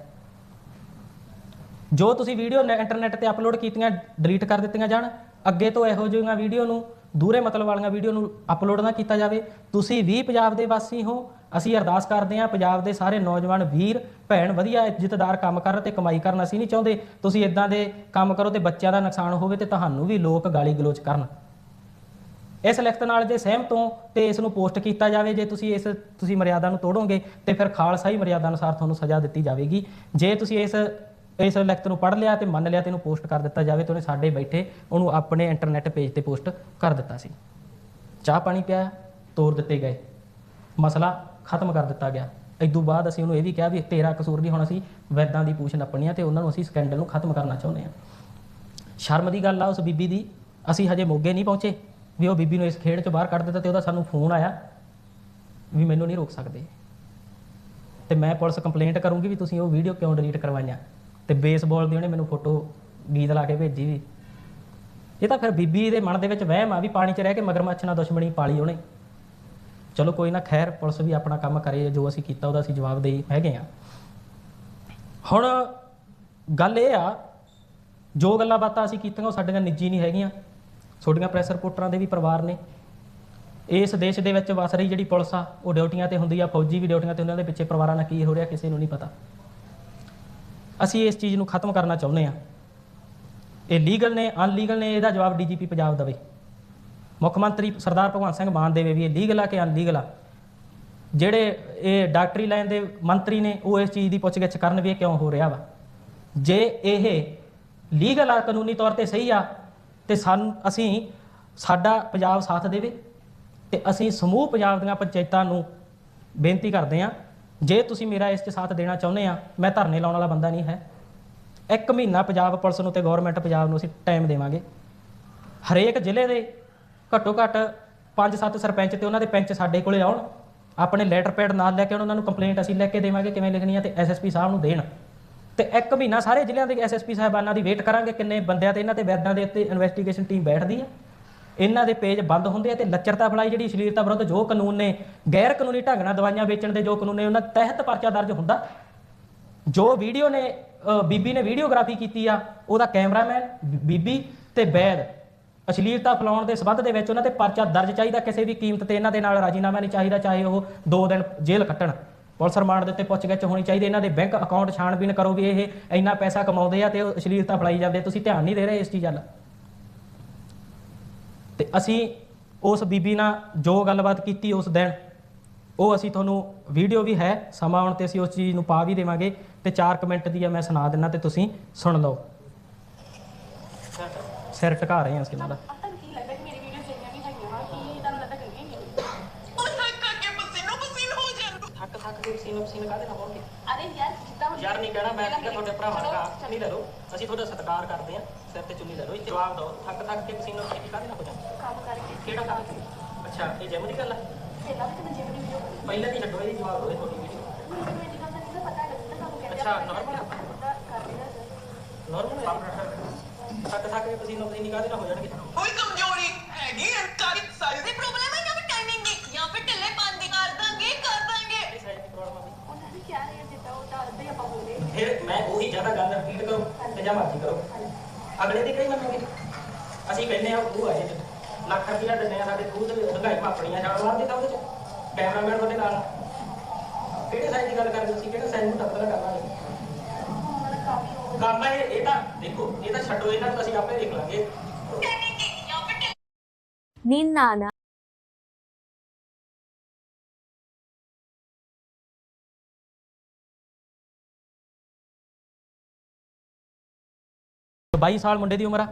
[SPEAKER 1] ਜੋ ਤੁਸੀਂ ਵੀਡੀਓ ਇੰਟਰਨੈਟ ਤੇ ਅਪਲੋਡ ਕੀਤੀਆਂ ਡਿਲੀਟ ਕਰ ਦਿੱਤੀਆਂ ਜਾਣ, ਅੱਗੇ ਤੋਂ ਇਹੋ ਜਿਹੀਆਂ ਵੀਡੀਓ ਨੂੰ, ਦੂਰੇ ਮਤਲਬ ਵਾਲੀਆਂ ਵੀਡੀਓ ਨੂੰ ਅਪਲੋਡ ਨਾ ਕੀਤਾ ਜਾਵੇ। ਤੁਸੀਂ ਵੀ ਪੰਜਾਬ ਦੇ ਵਾਸੀ ਹੋ, ਅਸੀਂ ਅਰਦਾਸ ਕਰਦੇ ਹਾਂ, ਪੰਜਾਬ ਦੇ ਸਾਰੇ ਨੌਜਵਾਨ ਵੀਰ, ਭੈਣ ਵਧੀਆ ਇੱਜ਼ਤਦਾਰ ਕੰਮ ਕਰਨ ਤੇ ਕਮਾਈ ਕਰਨ, ਅਸੀਂ ਨਹੀਂ ਚਾਹੁੰਦੇ ਤੁਸੀਂ ਇਦਾਂ ਦੇ ਕੰਮ ਕਰੋ ਤੇ ਬੱਚਿਆਂ ਦਾ ਨੁਕਸਾਨ ਹੋਵੇ ਤੇ ਤੁਹਾਨੂੰ ਵੀ ਲੋਕ ਗਾਲੀ ਗਲੋਚ ਕਰਨ। ਇਸ ਲਿਖਤ ਨਾਲ ਜੇ ਸਹਿਮਤ ਹੋ ਤੇ ਇਸ ਨੂੰ ਪੋਸਟ ਕੀਤਾ ਜਾਵੇ, ਜੇ ਤੁਸੀਂ ਇਸ, ਤੁਸੀਂ ਮਰਿਆਦਾ ਨੂੰ ਤੋੜੋਗੇ ਤੇ ਫਿਰ ਖਾਲਸਾਈ ਮਰਿਆਦਾ ਅਨੁਸਾਰ ਤੁਹਾਨੂੰ ਸਜ਼ਾ ਦਿੱਤੀ ਜਾਵੇਗੀ। ਜੇ ਤੁਸੀਂ ਇਸ ਇਸ ਲਿਖਤ ਨੂੰ ਪੜ੍ਹ ਲਿਆ ਤੇ ਮੰਨ ਲਿਆ ਤੇ ਇਹਨੂੰ ਪੋਸਟ ਕਰ ਦਿੱਤਾ ਜਾਵੇ ਤੇ ਉਹਨੇ ਸਾਡੇ ਬੈਠੇ ਉਹਨੂੰ ਆਪਣੇ ਇੰਟਰਨੈਟ ਪੇਜ ਤੇ ਪੋਸਟ ਕਰ ਦਿੱਤਾ ਸੀ। ਚਾਹ ਪਾਣੀ ਪਿਆ, ਤੋਰ ਦਿੱਤੇ ਗਏ। ਮਸਲਾ ਖਤਮ ਕਰ ਦਿੱਤਾ ਗਿਆ। ਇਦੋਂ ਬਾਅਦ ਅਸੀਂ ਉਹਨੂੰ ਇਹ ਵੀ ਕਿਹਾ ਵੀ ਤੇਰਾ ਕਸੂਰ ਨਹੀਂ ਹੁਣ ਅਸੀਂ ਵੈਦਾਂ ਦੀ ਪੂਛ ਨੱਪਣੀ ਆ ਤੇ ਉਹਨਾਂ ਨੂੰ ਅਸੀਂ ਸਕੈਂਡਲ ਨੂੰ ਖਤਮ ਕਰਨਾ ਚਾਹੁੰਦੇ ਆ। ਸ਼ਰਮ ਦੀ ਗੱਲ ਆ ਉਸ ਬੀਬੀ ਦੀ। ਅਸੀਂ ਹਜੇ ਮੋਗੇ ਨਹੀਂ ਪਹੁੰਚੇ। ਵੀ ਉਹ ਬੀਬੀ ਨੂੰ ਇਸ ਖੇਡ ਚੋਂ ਬਾਹਰ ਕੱਢ ਦਿੱਤਾ ਤੇ ਉਹਦਾ ਸਾਨੂੰ ਫੋਨ ਆਇਆ ਵੀ ਮੈਨੂੰ ਨਹੀਂ ਰੋਕ ਸਕਦੇ। ਤੇ ਮੈਂ ਪੁਲਿਸ ਕੰਪਲੇਂਟ ਕਰੂੰਗੀ ਵੀ ਤੁਸੀਂ ਉਹ ਵੀਡੀਓ ਕਿਉਂ ਡਿਲੀਟ ਕਰਵਾਈਆਂ? ਤੇ ਬੇਸਬਾਲ ਦੀ ਉਹਨੇ ਮੈਨੂੰ ਫੋਟੋ ਗੀਤ ਲਾ ਕੇ ਭੇਜੀ ਵੀ। ਇਹ ਤਾਂ ਫਿਰ ਬੀਬੀ ਦੇ ਮਨ ਦੇ ਵਿੱਚ ਵਹਿਮ ਆ ਵੀ ਪਾਣੀ 'ਚ ਰਹਿ ਕੇ ਮਗਰਮੱਛ ਨਾਲ ਦੁਸ਼ਮਣੀ ਪਾਲੀ ਉਹਨੇ। ਚਲੋ ਕੋਈ ਨਾ, ਖੈਰ, ਪੁਲਿਸ ਵੀ ਆਪਣਾ ਕੰਮ ਕਰੇ, ਜੋ ਅਸੀਂ ਕੀਤਾ ਉਹਦਾ ਅਸੀਂ ਜਵਾਬ ਦੇਈ ਹੈਗੇ ਆ। ਹੁਣ ਗੱਲ ਇਹ ਆ, ਜੋ ਗੱਲਾਂ ਬਾਤਾਂ ਅਸੀਂ ਕੀਤੀਆਂ ਉਹ ਸਾਡੀਆਂ ਨਿੱਜੀ ਨਹੀਂ ਹੈਗੀਆਂ। ਤੁਹਾਡੀਆਂ ਪ੍ਰੈਸ ਰਿਪੋਰਟਰਾਂ ਦੇ ਵੀ ਪਰਿਵਾਰ ਨੇ। ਇਸ ਦੇਸ਼ ਦੇ ਵਿੱਚ ਵਸ ਰਹੀ ਜਿਹੜੀ ਪੁਲਿਸ ਆ, ਉਹ ਡਿਊਟੀਆਂ ਤੇ ਹੁੰਦੀ ਆ, ਫੌਜੀ ਵੀ ਡਿਊਟੀਆਂ ਤੇ ਉਹਨਾਂ ਦੇ ਪਿੱਛੇ ਪਰਿਵਾਰਾਂ ਨਾਲ ਕੀ ਹੋ ਰਿਹਾ, ਕਿਸੇ ਨੂੰ ਨਹੀਂ ਪਤਾ। ਅਸੀਂ ਇਸ ਚੀਜ਼ ਨੂੰ ਖਤਮ ਕਰਨਾ ਚਾਹੁੰਦੇ ਆ ਇਹ ਲੀਗਲ ਨੇ ਅਨਲੀਗਲ ਨੇ, ਇਹਦਾ ਜਵਾਬ ਡੀਜੀਪੀ ਪੰਜਾਬ ਦੇਵੇ। ਮੁੱਖ ਮੰਤਰੀ ਸਰਦਾਰ ਭਗਵੰਤ ਸਿੰਘ ਮਾਨ ਦੇਵੇ ਵੀ ਇਹ ਲੀਗਲ ਆ ਕਿ ਅਨਲੀਗਲ ਆ। ਜਿਹੜੇ ਇਹ ਡਾਕਟਰੀ ਲਾਈਨ ਦੇ ਮੰਤਰੀ ਨੇ, ਉਹ ਇਸ ਚੀਜ਼ ਦੀ ਪੁੱਛਗਿੱਛ ਕਰਨ ਵੀ ਕਿਉਂ ਹੋ ਰਿਹਾ ਵਾ। ਜੇ ਇਹ ਲੀਗਲ ਆ, ਕਾਨੂੰਨੀ ਤੌਰ ਤੇ ਸਹੀ ਆ, ਤੇ ਸਾਨੂੰ, ਅਸੀਂ ਸਾਡਾ ਪੰਜਾਬ ਸਾਥ ਦੇਵੇ, ਤੇ ਅਸੀਂ ਸਮੂਹ ਪੰਜਾਬ ਦੀਆਂ ਪੰਚਾਇਤਾਂ ਨੂੰ ਬੇਨਤੀ ਕਰਦੇ ਆ ਜੇ ਤੁਸੀਂ ਮੇਰਾ ਇਸ 'ਚ ਸਾਥ ਦੇਣਾ ਚਾਹੁੰਦੇ ਆ ਮੈਂ ਧਰਨੇ ਲਾਉਣ ਵਾਲਾ ਬੰਦਾ ਨਹੀਂ ਹੈ। ਇੱਕ ਮਹੀਨਾ ਪੰਜਾਬ ਪੁਲਿਸ ਨੂੰ ਤੇ ਗਵਰਨਮੈਂਟ ਪੰਜਾਬ ਨੂੰ ਅਸੀਂ ਟਾਈਮ ਦੇਵਾਂਗੇ। ਹਰੇਕ ਜ਼ਿਲ੍ਹੇ ਦੇ ਘੱਟੋ ਘੱਟ 5-7 ਸਰਪੰਚ ਤੇ ਉਹਨਾਂ ਦੇ ਪੈਂਚ ਸਾਡੇ ਕੋਲੇ ਆਉਣ। ਆਪਣੇ ਲੈਟਰ ਪੈਡ ਨਾਲ ਲੈ ਕੇ ਆਉਣ, ਉਹਨਾਂ ਨੂੰ ਕੰਪਲੇਂਟ ਅਸੀਂ ਲੈ ਕੇ ਦੇਵਾਂਗੇ ਕਿਵੇਂ ਲਿਖਣੀ ਆ ਤੇ ਐਸਐਸਪੀ ਸਾਹਿਬ ਨੂੰ ਦੇਣ। ਤੇ ਇੱਕ ਮਹੀਨਾ ਸਾਰੇ ਜ਼ਿਲ੍ਹਿਆਂ ਦੇ ਐਸਐਸਪੀ ਸਾਹਿਬਾਨਾਂ ਦੀ ਵੇਟ ਕਰਾਂਗੇ ਕਿੰਨੇ ਬੰਦਿਆਂ ਤੇ ਇਹਨਾਂ ਤੇ ਵੈਦਾਂ ਦੇ ਉੱਤੇ ਇਨਵੈਸਟੀਗੇਸ਼ਨ ਟੀਮ ਬੈਠਦੀ ਆ। ਇਹਨਾਂ ਦੇ ਪੇਜ ਬੰਦ ਹੁੰਦੇ ਆ ਤੇ ਲੱਚਰਤਾ ਫਲਾਈ ਜਿਹੜੀ ਅਸ਼ਲੀਲਤਾ ਵਿਰੁੱਧ ਜੋ ਕਾਨੂੰਨ ਨੇ, ਗੈਰ ਕਾਨੂੰਨੀ ਢੰਗ ਨਾਲ ਦਵਾਈਆਂ ਵੇਚਣ ਦੇ ਜੋ ਕਾਨੂੰਨ ਨੇ, ਉਹਨਾਂ ਤਹਿਤ ਪਰਚਾ ਦਰਜ ਹੁੰਦਾ। ਜੋ ਵੀਡੀਓ ਨੇ ਬੀਬੀ ਨੇ ਵੀਡੀਓਗ੍ਰਾਫੀ ਕੀਤੀ ਆ, ਉਹਦਾ ਕੈਮਰਾਮੈਨ, ਬੀਬੀ ਤੇ ਬੈਦ। ਅਸ਼ਲੀਲਤਾ ਫੈਲਾਉਣ ਦੇ ਸਬੰਧ ਦੇ ਵਿੱਚ ਉਹਨਾਂ ਤੇ ਪਰਚਾ ਦਰਜ ਚਾਹੀਦਾ, ਕਿਸੇ ਵੀ ਕੀਮਤ ਤੇ ਇਹਨਾਂ ਦੇ ਨਾਲ ਰਾਜੀਨਾਮਾ ਨਹੀਂ ਚਾਹੀਦਾ, ਚਾਹੇ ਉਹ 2 ਦਿਨ ਜੇਲ੍ਹ ਕੱਟਣ। ਪੁਲਿਸ ਰਿਮਾਂਡ ਦੇ ਉੱਤੇ ਪੁੱਛਗਿੱਛ ਹੋਣੀ ਚਾਹੀਦੀ, ਇਹਨਾਂ ਦੇ ਬੈਂਕ ਅਕਾਊਂਟ ਛਾਣਬੀਨ ਕਰੋ ਵੀ ਇਹ ਇੰਨਾ ਪੈਸਾ ਕਮਾਉਂਦੇ ਆ ਤੇ ਉਹ ਅਸ਼ਲੀਲਤਾ ਫੈਲਾਈ ਜਾਂਦੇ ਤੁਸੀਂ ਧਿਆਨ ਨਹੀਂ ਦੇ ਰਹੇ ਇਸ ਚੀਜ਼ ਵੱਲ। ਤੇ ਅਸੀਂ ਉਸ ਬੀਬੀ ਨਾਲ ਜੋ ਗੱਲਬਾਤ ਕੀਤੀ ਉਸ ਦਿਨ ਉਹ ਅਸੀਂ ਤੁਹਾਨੂੰ ਵੀਡੀਓ ਵੀ ਹੈ ਸਮਾਂ ਆਉਣ ਤੇ ਅਸੀਂ ਉਸ ਚੀਜ਼ ਨੂੰ ਪਾ ਵੀ ਦੇਵਾਂਗੇ ਤੇ 4 ਕਮੈਂਟ ਦੀ ਆ ਮੈਂ ਸੁਣਾ ਦਿੰਨਾ ਤੇ ਤੁਸੀਂ ਸੁਣ ਲਓ। ਸਿਰ ਟਕਾ ਰਹੇ ਹਾਂ ਅਸੀਂ ਇਹਨਾਂ ਦਾ।
[SPEAKER 3] ਯਾਰ
[SPEAKER 1] ਨਹੀਂ ਕਹਿਣਾ ਮੈਂ ਤੁਹਾਡੇ ਭਰਾਵਾਂ ਦਾ ਨਹੀਂ ਲੈ ਲਓ। ਅਸੀਂ ਤੁਹਾਡਾ ਸਤਿਕਾਰ ਕਰਦੇ ਹਾਂ। ਸਿਰ ਤੇ ਚੁੰਨੀ ਲੈ ਲਓ ਜਵਾਬ ਦਿਓ। ਥੱਕ ਥੱਕ ਕੇ ਪਸੀਨੇ ਪਸੀਨੇ ਕਾਹਦੇ ਨਾਲ ਹੋ ਜਾਂਦੇ
[SPEAKER 3] ਕੰਮ ਕਰਕੇ।
[SPEAKER 1] ਕਿਹੜਾ ਕੰਮ? ਅੱਛਾ ਇਹ ਜਿਮ ਦੀ ਗੱਲ ਹੈ
[SPEAKER 3] ਪਹਿਲਾਂ ਵੀ ਮੈਂ ਜਿਮ ਦੀ ਵੀਡੀਓ
[SPEAKER 1] ਪਹਿਲਾਂ ਦੀ ਛੱਡੋ ਇਹਦੀ ਜਵਾਬ ਦਿਓ ਇਹ ਤੁਹਾਡੀ ਵੀਡੀਓ
[SPEAKER 3] ਮੈਨੂੰ ਇਹ ਗੱਲ ਦਾ ਨਹੀਂ ਪਤਾ ਲੱਗਦਾ ਤੁਹਾਨੂੰ ਕਹਿੰਦੇ
[SPEAKER 1] ਅੱਛਾ, normal ਆ।
[SPEAKER 3] ਕਰ ਰਿਹਾ ਸਰ
[SPEAKER 1] ਨਾਰਮਲ ਥੱਕ ਥੱਕ ਕੇ ਪਸੀਨੇ ਪਸੀਨੇ ਕਾਹਦੇ ਨਾਲ ਹੋ ਜਾਣਗੇ?
[SPEAKER 4] ਕੋਈ ਕਮਜ਼ੋਰੀ ਹੈਗੀ ਹੈ ਸਾਰੀ ਸਾਈਜ਼ ਦੀ ਪ੍ਰੋਬਲਮ ਹੈ ਜਾਂ ਫਿਰ ਟਾਈਮਿੰਗ ਦੀ? ਜਾਂ ਫਿਰ ਢਿੱਲੇ ਪਾਉਂਦੇ ਕਰ ਦਾਂਗੇ ਕਰ ਦਾਂਗੇ।
[SPEAKER 1] ਇਹ ਸਾਈਜ਼ ਦੀ ਪ੍ਰੋਬਲਮ ਆ।
[SPEAKER 3] ਉਹਨਾਂ ਨੇ ਕਿਹਾ ਰਿਹਾ ਜਿੱਦਾਂ ਉਹ ਦੱਸਦੇ ਆਪਾਂ ਬੋਲੇ
[SPEAKER 1] ਫਿਰ ਮੈਂ ਉਹੀ ਜ਼ਿਆਦਾ ਗੱਲ ਰਿਪੀਟ ਕਰੋ ਤੇ ਜਾਂ ਮਰਜ਼ੀ ਕਰੋ। ਅਗਲੇ ਦੀ ਕਹੀ ਮੰਨੋਗੇ? ਅਸੀਂ ਕਹਿੰਦੇ ਆ, ਉਹ ਆਏ ਲੱਖ ਰੁਪਇਆ ਦਿੰਦੇ ਆ ਸਾਡੇ ਖੂਹ ਦੇ ਮਾਪਣੀਆਂ ਛਾਲ ਮਾਰਦੇ ਤਾਂ ਉਹਦੇ ਚ। ਕੈਮਰਾਮੈਨ ਤੁਹਾਡੇ ਨਾਲ ਕਿਹੜੇ ਸਾਈਜ਼ ਦੀ ਗੱਲ ਕਰਦੇ ਤੁਸੀਂ? ਕਿਹੜੇ ਸਾਈਜ਼ ਨੂੰ ਟੱਕਰ ਕਰਨਾ ਕਰਨਾ ਇਹ ਇਹ ਤਾਂ ਦੇਖੋ, ਇਹ ਤਾਂ ਛੱਡੋ ਇਹਨਾਂ ਨੂੰ, ਅਸੀਂ ਆਪੇ ਦੇਖ ਲਾਂਗੇ।
[SPEAKER 4] ਟਾਈਮਿੰਗ ਦੀ ਜਾਂ
[SPEAKER 1] 22 ਸਾਲ ਮੁੰਡੇ ਦੀ ਉਮਰ ਆ।